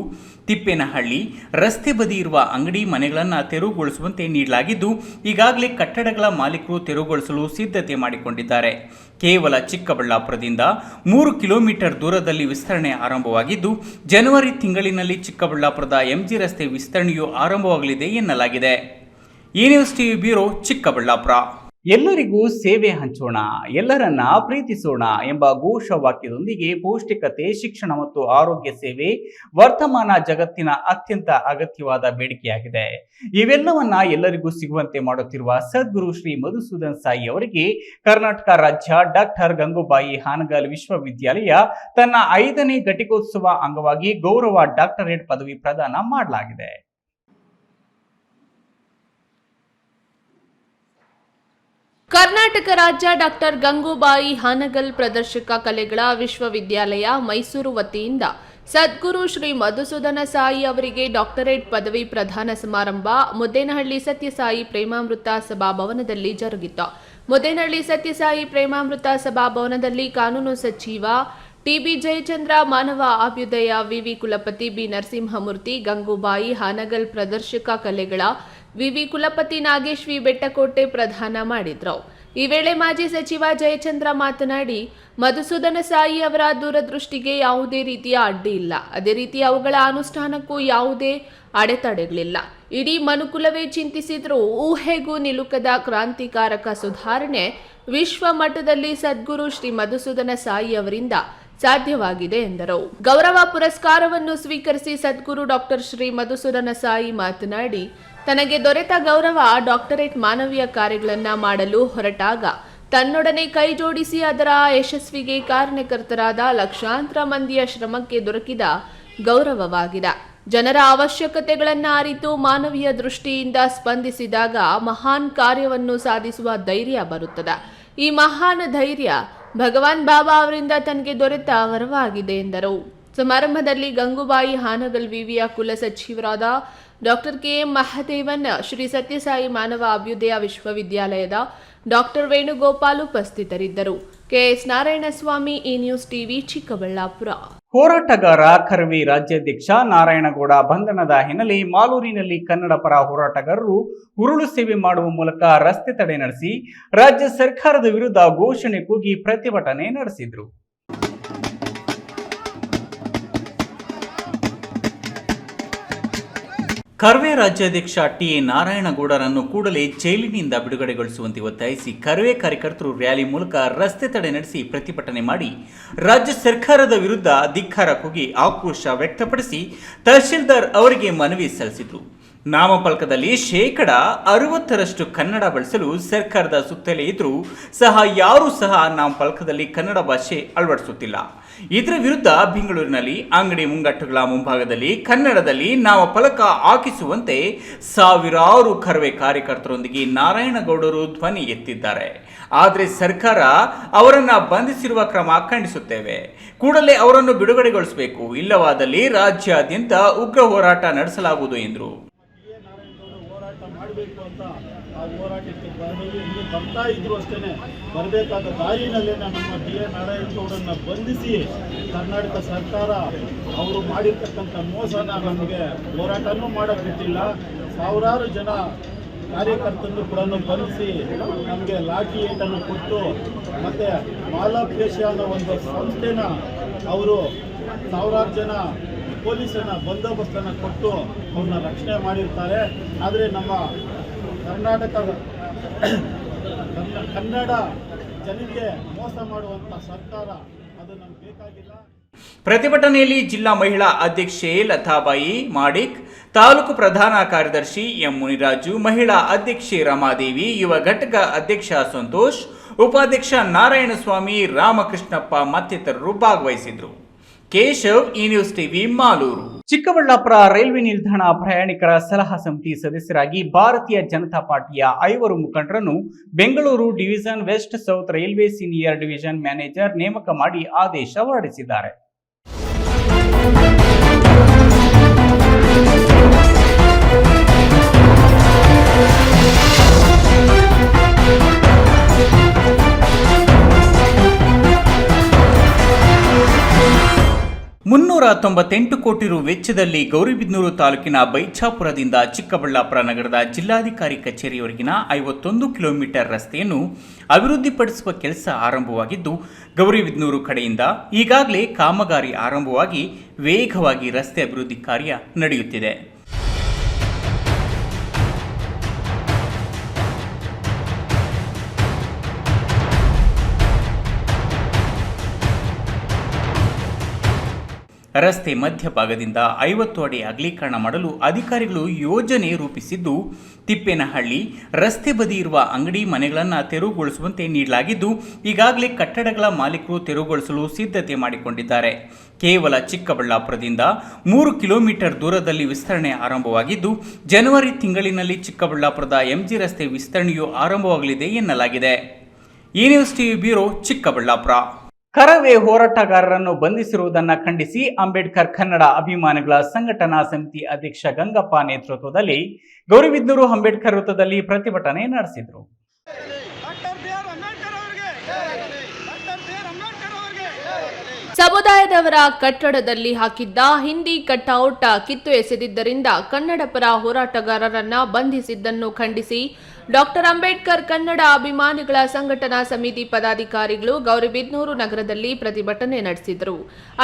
ತಿಪ್ಪೇನಹಳ್ಳಿ ರಸ್ತೆ ಬದಿ ಇರುವ ಅಂಗಡಿ ಮನೆಗಳನ್ನು ತೆರವುಗೊಳಿಸುವಂತೆ ನೀಡಲಾಗಿದ್ದು, ಈಗಾಗಲೇ ಕಟ್ಟಡಗಳ ಮಾಲೀಕರು ತೆರವುಗೊಳಿಸಲು ಸಿದ್ಧತೆ ಮಾಡಿಕೊಂಡಿದ್ದಾರೆ. ಕೇವಲ ಚಿಕ್ಕಬಳ್ಳಾಪುರದಿಂದ ಮೂರು ಕಿಲೋಮೀಟರ್ ದೂರದಲ್ಲಿ ವಿಸ್ತರಣೆ ಆರಂಭವಾಗಿದ್ದು, ಜನವರಿ ತಿಂಗಳಿನಲ್ಲಿ ಚಿಕ್ಕಬಳ್ಳಾಪುರದ ಎಂಜಿ ರಸ್ತೆ ವಿಸ್ತರಣೆಯು ಆರಂಭವಾಗಲಿದೆ ಎನ್ನಲಾಗಿದೆ. ಈ ಬ್ಯೂರೋ ಚಿಕ್ಕಬಳ್ಳಾಪುರ. ಎಲ್ಲರಿಗೂ ಸೇವೆ ಹಂಚೋಣ, ಎಲ್ಲರನ್ನ ಪ್ರೀತಿಸೋಣ ಎಂಬ ಘೋಷವಾಕ್ಯದೊಂದಿಗೆ ಪೌಷ್ಟಿಕತೆ, ಶಿಕ್ಷಣ ಮತ್ತು ಆರೋಗ್ಯ ಸೇವೆ ವರ್ತಮಾನ ಜಗತ್ತಿನ ಅತ್ಯಂತ ಅಗತ್ಯವಾದ ಬೇಡಿಕೆಯಾಗಿದೆ. ಇವೆಲ್ಲವನ್ನ ಎಲ್ಲರಿಗೂ ಸಿಗುವಂತೆ ಮಾಡುತ್ತಿರುವ ಸದ್ಗುರು ಶ್ರೀ ಮಧುಸೂದನ್ ಸಾಯಿ ಅವರಿಗೆ ಕರ್ನಾಟಕ ರಾಜ್ಯ ಡಾಕ್ಟರ್ ಗಂಗೂಬಾಯಿ ಹಾನಗಲ್ ವಿಶ್ವವಿದ್ಯಾಲಯ ತನ್ನ ಐದನೇ ಘಟಿಕೋತ್ಸವ ಅಂಗವಾಗಿ ಗೌರವ ಡಾಕ್ಟರೇಟ್ ಪದವಿ ಪ್ರದಾನ ಮಾಡಲಾಗಿದೆ. ಕರ್ನಾಟಕ ರಾಜ್ಯ ಡಾಕ್ಟರ್ ಗಂಗೂಬಾಯಿ ಹಾನಗಲ್ ಪ್ರದರ್ಶಕ ಕಲೆಗಳ ವಿಶ್ವವಿದ್ಯಾಲಯ ಮೈಸೂರು ವತಿಯಿಂದ ಸದ್ಗುರು ಶ್ರೀ ಮಧುಸೂದನ ಸಾಯಿ ಅವರಿಗೆ ಡಾಕ್ಟರೇಟ್ ಪದವಿ ಪ್ರದಾನ ಸಮಾರಂಭ ಮುದ್ದೇನಹಳ್ಳಿ ಸತ್ಯಸಾಯಿ ಪ್ರೇಮಾಮೃತ ಸಭಾಭವನದಲ್ಲಿ ಜರುಗಿತು. ಮುದ್ದೇನಹಳ್ಳಿ ಸತ್ಯಸಾಯಿ ಪ್ರೇಮಾಮೃತ ಸಭಾಭವನದಲ್ಲಿ ಕಾನೂನು ಸಚಿವ ಟಿಬಿ ಜಯಚಂದ್ರ, ಮಾನವ ಅಭ್ಯುದಯ ವಿವಿ ಕುಲಪತಿ ಬಿ. ನರಸಿಂಹಮೂರ್ತಿ, ಗಂಗೂಬಾಯಿ ಹಾನಗಲ್ ಪ್ರದರ್ಶಕ ಕಲೆಗಳ ವಿವಿ ಕುಲಪತಿ ನಾಗೇಶ್ವಿ ಬೆಟ್ಟಕೋಟೆ ಪ್ರದಾನ ಮಾಡಿದ್ರು. ಈ ವೇಳೆ ಮಾಜಿ ಸಚಿವ ಜಯಚಂದ್ರ ಮಾತನಾಡಿ, ಮಧುಸೂದನ ಸಾಯಿ ಅವರ ದೂರದೃಷ್ಟಿಗೆ ಯಾವುದೇ ರೀತಿಯ ಅಡ್ಡಿ ಇಲ್ಲ. ಅದೇ ರೀತಿ ಅವುಗಳ ಅನುಷ್ಠಾನಕ್ಕೂ ಯಾವುದೇ ಅಡೆತಡೆಗಳಿಲ್ಲ. ಇಡೀ ಮನುಕುಲವೇ ಚಿಂತಿಸಿದ್ರೂ, ಊಹೆಗೂ ನಿಲುಕದ ಕ್ರಾಂತಿಕಾರಕ ಸುಧಾರಣೆ ವಿಶ್ವ ಮಟ್ಟದಲ್ಲಿ ಸದ್ಗುರು ಶ್ರೀ ಮಧುಸೂದನ ಸಾಯಿ ಅವರಿಂದ ಸಾಧ್ಯವಾಗಿದೆ ಎಂದರು. ಗೌರವ ಪುರಸ್ಕಾರವನ್ನು ಸ್ವೀಕರಿಸಿ ಸದ್ಗುರು ಡಾಕ್ಟರ್ ಶ್ರೀ ಮಧುಸೂದನ ಸಾಯಿ ಮಾತನಾಡಿ ತನಗೆ ದೊರೆತ ಗೌರವ ಡಾಕ್ಟರೇಟ್ ಮಾನವೀಯ ಕಾರ್ಯಗಳನ್ನು ಮಾಡಲು ಹೊರಟಾಗ, ತನ್ನೊಡನೆ ಕೈಜೋಡಿಸಿ ಅದರ ಯಶಸ್ವಿಗೆ ಕಾರಣಕರ್ತರಾದ ಲಕ್ಷಾಂತರ ಮಂದಿಯ ಶ್ರಮಕ್ಕೆ ದೊರಕಿದ ಗೌರವವಾಗಿದೆ. ಜನರ ಅವಶ್ಯಕತೆಗಳನ್ನು ಅರಿತು ಮಾನವೀಯ ದೃಷ್ಟಿಯಿಂದ ಸ್ಪಂದಿಸಿದಾಗ ಮಹಾನ್ ಕಾರ್ಯವನ್ನು ಸಾಧಿಸುವ ಧೈರ್ಯ ಬರುತ್ತದೆ. ಈ ಮಹಾನ್ ಧೈರ್ಯ ಭಗವಾನ್ ಬಾಬಾ ಅವರಿಂದ ತನಗೆ ದೊರೆತ ವರವಾಗಿದೆ ಎಂದರು. ಸಮಾರಂಭದಲ್ಲಿ ಗಂಗೂಬಾಯಿ ಹಾನಗಲ್ ವಿವಿಯ ಕುಲಸಚಿವರಾದ doctor K M Mahadevan Shri Sathya Sai ಮಾನವ ಅಭ್ಯುದಯ ವಿಶ್ವವಿದ್ಯಾಲಯದ ಡಾಕ್ಟರ್ ವೇಣುಗೋಪಾಲ್ ಉಪಸ್ಥಿತರಿದ್ದರು. ಕೆಎಸ್ ನಾರಾಯಣಸ್ವಾಮಿ, ಈ ನ್ಯೂಸ್ ಟಿವಿ, ಚಿಕ್ಕಬಳ್ಳಾಪುರ. ಹೋರಾಟಗಾರ, ಕರ್ವಿ ರಾಜ್ಯಾಧ್ಯಕ್ಷ ನಾರಾಯಣಗೌಡ ಬಂಧನದ ಹಿನ್ನೆಲೆ ಮಾಲೂರಿನಲ್ಲಿ ಕನ್ನಡ ಪರ ಹೋರಾಟಗಾರರು ಉರುಳು ಸೇವೆ ಮಾಡುವ ಮೂಲಕ ರಸ್ತೆ ತಡೆ ನಡೆಸಿ, ರಾಜ್ಯ ಸರ್ಕಾರದ ವಿರುದ್ಧ ಘೋಷಣೆ ಕೂಗಿ ಪ್ರತಿಭಟನೆ ನಡೆಸಿದ್ರು. ಕರ್ವೆ ರಾಜ್ಯಾಧ್ಯಕ್ಷ ಟಿ. ಎ ನಾರಾಯಣಗೌಡರನ್ನು ಕೂಡಲೇ ಜೈಲಿನಿಂದ ಬಿಡುಗಡೆಗೊಳಿಸುವಂತೆ ಒತ್ತಾಯಿಸಿ ಕರ್ವೆ ಕಾರ್ಯಕರ್ತರು ರ್ಯಾಲಿ ಮೂಲಕ ರಸ್ತೆ ತಡೆ ನಡೆಸಿ ಪ್ರತಿಭಟನೆ ಮಾಡಿ ರಾಜ್ಯ ಸರ್ಕಾರದ ವಿರುದ್ಧ ಧಿಕ್ಕಾರ ಕೂಗಿ ಆಕ್ರೋಶ ವ್ಯಕ್ತಪಡಿಸಿ ತಹಶೀಲ್ದಾರ್ ಅವರಿಗೆ ಮನವಿ ಸಲ್ಲಿಸಿದರು. ನಾಮಫಲಕದಲ್ಲಿ ಶೇಕಡ ಅರವತ್ತರಷ್ಟು ಕನ್ನಡ ಬಳಸಲು ಸರ್ಕಾರದ ಸುತ್ತಲೇ ಇದ್ರೂ ಸಹ ಯಾರೂ ಸಹ ನಾಮಫಲಕದಲ್ಲಿ ಕನ್ನಡ ಭಾಷೆ ಅಳವಡಿಸುತ್ತಿಲ್ಲ. ಇದರ ವಿರುದ್ಧ ಬೆಂಗಳೂರಿನಲ್ಲಿ ಅಂಗಡಿ ಮುಂಗಟ್ಟುಗಳ ಮುಂಭಾಗದಲ್ಲಿ ಕನ್ನಡದಲ್ಲಿ ನಾಮಫಲಕ ಹಾಕಿಸುವಂತೆ ಸಾವಿರಾರು ಕರವೇ ಕಾರ್ಯಕರ್ತರೊಂದಿಗೆ ನಾರಾಯಣಗೌಡರು ಧ್ವನಿ ಎತ್ತಿದ್ದಾರೆ. ಆದರೆ ಸರ್ಕಾರ ಅವರನ್ನು ಬಂಧಿಸಿರುವ ಕ್ರಮ ಖಂಡಿಸುತ್ತೇವೆ. ಕೂಡಲೇ ಅವರನ್ನು ಬಿಡುಗಡೆಗೊಳಿಸಬೇಕು. ಇಲ್ಲವಾದಲ್ಲಿ ರಾಜ್ಯಾದ್ಯಂತ ಉಗ್ರ ಹೋರಾಟ ನಡೆಸಲಾಗುವುದು ಎಂದರು. ಆ ಹೋರಾಟಕ್ಕೆ ಬರಲು ಇಲ್ಲಿ ಬರ್ತಾ ಇದ್ರು ಅಷ್ಟೇ ಬರಬೇಕಾದ ದಾರಿನಲ್ಲೇ ನಮ್ಮ ಡಿ ಎ ನಾರಾಯಣಗೌಡರನ್ನ ಬಂಧಿಸಿ ಕರ್ನಾಟಕ ಸರ್ಕಾರ ಅವರು ಮಾಡಿರ್ತಕ್ಕಂಥ ಮೋಸನ ನಮಗೆ ಹೋರಾಟನೂ ಮಾಡೋಕ್ಕಿಟ್ಟಿಲ್ಲ. ಸಾವಿರಾರು ಜನ ಕಾರ್ಯಕರ್ತರನ್ನು ಕೂಡ ಬಂಧಿಸಿ ನಮಗೆ ಲಾಠಿ ಏಟನ್ನು ಕೊಟ್ಟು ಮತ್ತು ಮಾಲಾಪೇಶ ಅನ್ನೋ ಒಂದು ಸಂಸ್ಥೆನ ಅವರು ಸಾವಿರಾರು ಜನ ಪೊಲೀಸನ್ನ ಬಂದೋಬಸ್ತನ್ನು ಕೊಟ್ಟು ಅವ್ರನ್ನ ರಕ್ಷಣೆ ಮಾಡಿರ್ತಾರೆ. ಆದರೆ ನಮ್ಮ ಕರ್ನಾಟಕ ಕನ್ನಡ ಜನಕ್ಕೆ ಮೋಸ ಮಾಡುವಂತ ಸರ್ಕಾರ ಅದು ನಮ್ಗೆ ಬೇಕಾಗಿಲ್ಲ. ಪ್ರತಿಭಟನೆಯಲ್ಲಿ ಜಿಲ್ಲಾ ಮಹಿಳಾ ಅಧ್ಯಕ್ಷೆ ಲತಾಬಾಯಿ ಮಾಡಿಕ್, ತಾಲೂಕು ಪ್ರಧಾನ ಕಾರ್ಯದರ್ಶಿ ಎಂ ಮುನಿರಾಜು, ಮಹಿಳಾ ಅಧ್ಯಕ್ಷೆ ರಮಾದೇವಿ, ಯುವ ಘಟಕ ಅಧ್ಯಕ್ಷ ಸಂತೋಷ್, ಉಪಾಧ್ಯಕ್ಷ ನಾರಾಯಣಸ್ವಾಮಿ, ರಾಮಕೃಷ್ಣಪ್ಪ ಮತ್ತಿತರರು ಭಾಗವಹಿಸಿದರು Keshav, E news TV, Malur. Chikkaballapur railway ನಿಲ್ದಾಣ ಪ್ರಯಾಣಿಕರ ಸಲಹಾ ಸಮಿತಿ ಸದಸ್ಯರಾಗಿ ಭಾರತೀಯ ಜನತಾ ಪಾರ್ಟಿಯ ಐವರು ಮುಖಂಡರನ್ನು Bengaluru division west south railway senior division manager ನೇಮಕ ಮಾಡಿ ಆದೇಶ ಹೊರಡಿಸಿದ್ದಾರೆ. ಮುನ್ನೂರ ತೊಂಬತ್ತೆಂಟು ಕೋಟಿ ರು ವೆಚ್ಚದಲ್ಲಿ ಗೌರಿಬಿದನೂರು ತಾಲೂಕಿನ ಬೈಚಾಪುರದಿಂದ ಚಿಕ್ಕಬಳ್ಳಾಪುರ ನಗರದ ಜಿಲ್ಲಾಧಿಕಾರಿ ಕಚೇರಿಯವರೆಗಿನ ಐವತ್ತೊಂದು ಕಿಲೋಮೀಟರ್ ರಸ್ತೆಯನ್ನು ಅಭಿವೃದ್ಧಿಪಡಿಸುವ ಕೆಲಸ ಆರಂಭವಾಗಿದ್ದು, ಗೌರಿಬಿದನೂರು ಕಡೆಯಿಂದ ಈಗಾಗಲೇ ಕಾಮಗಾರಿ ಆರಂಭವಾಗಿ ವೇಗವಾಗಿ ರಸ್ತೆ ಅಭಿವೃದ್ಧಿ ಕಾರ್ಯ ನಡೆಯುತ್ತಿದೆ. ರಸ್ತೆ ಮಧ್ಯಭಾಗದಿಂದ ಐವತ್ತು ಅಡಿ ಅಗಲೀಕರಣ ಮಾಡಲು ಅಧಿಕಾರಿಗಳು ಯೋಜನೆ ರೂಪಿಸಿದ್ದು, ತಿಪ್ಪೇನಹಳ್ಳಿ ರಸ್ತೆ ಬದಿ ಇರುವ ಅಂಗಡಿ ಮನೆಗಳನ್ನು ತೆರವುಗೊಳಿಸುವಂತೆ ನೀಡಲಾಗಿದ್ದು, ಈಗಾಗಲೇ ಕಟ್ಟಡಗಳ ಮಾಲೀಕರು ತೆರವುಗೊಳಿಸಲು ಸಿದ್ಧತೆ ಮಾಡಿಕೊಂಡಿದ್ದಾರೆ. ಕೇವಲ ಚಿಕ್ಕಬಳ್ಳಾಪುರದಿಂದ ಮೂರು ಕಿಲೋಮೀಟರ್ ದೂರದಲ್ಲಿ ವಿಸ್ತರಣೆ ಆರಂಭವಾಗಿದ್ದು, ಜನವರಿ ತಿಂಗಳಿನಲ್ಲಿ ಚಿಕ್ಕಬಳ್ಳಾಪುರದ ಎಂಜಿ ರಸ್ತೆ ವಿಸ್ತರಣೆಯು ಆರಂಭವಾಗಲಿದೆ ಎನ್ನಲಾಗಿದೆ. E news TV bureau Chikkaballapur. Karave ಹೋರಾಟಗಾರರನ್ನು ಬಂಧಿಸಿರುವುದನ್ನ ಖಂಡಿಸಿ ಅಂಬೇಡ್ಕರ್ ಕನ್ನಡ ಅಭಿಮಾನಿಗಳ ಸಂಘಟನಾ ಸಮಿತಿ ಅಧ್ಯಕ್ಷ ಗಂಗಪ್ಪ ನೇತೃತ್ವದಲ್ಲಿ ಗೌರಿಬಿದ್ನೂರು ಅಂಬೇಡ್ಕರ್ ವೃತ್ತದಲ್ಲಿ ಪ್ರತಿಭಟನೆ ನಡೆಸಿದರು. ಸಮುದಾಯದವರ ಕಟ್ಟಡದಲ್ಲಿ ಹಾಕಿದ್ದ ಹಿಂದಿ ಕಟ್ಔಟ್ ಕಿತ್ತು ಎಸೆದಿದ್ದರಿಂದ ಕನ್ನಡ ಪರ ಹೋರಾಟಗಾರರನ್ನ ಬಂಧಿಸಿದ್ದನ್ನು ಖಂಡಿಸಿ ಡಾಕ್ಟರ್ ಅಂಬೇಡ್ಕರ್ ಕನ್ನಡ ಅಭಿಮಾನಿಗಳ ಸಂಘಟನಾ ಸಮಿತಿ ಪದಾಧಿಕಾರಿಗಳು ಗೌರಿಬಿದನೂರು ನಗರದಲ್ಲಿ ಪ್ರತಿಭಟನೆ ನಡೆಸಿದರು.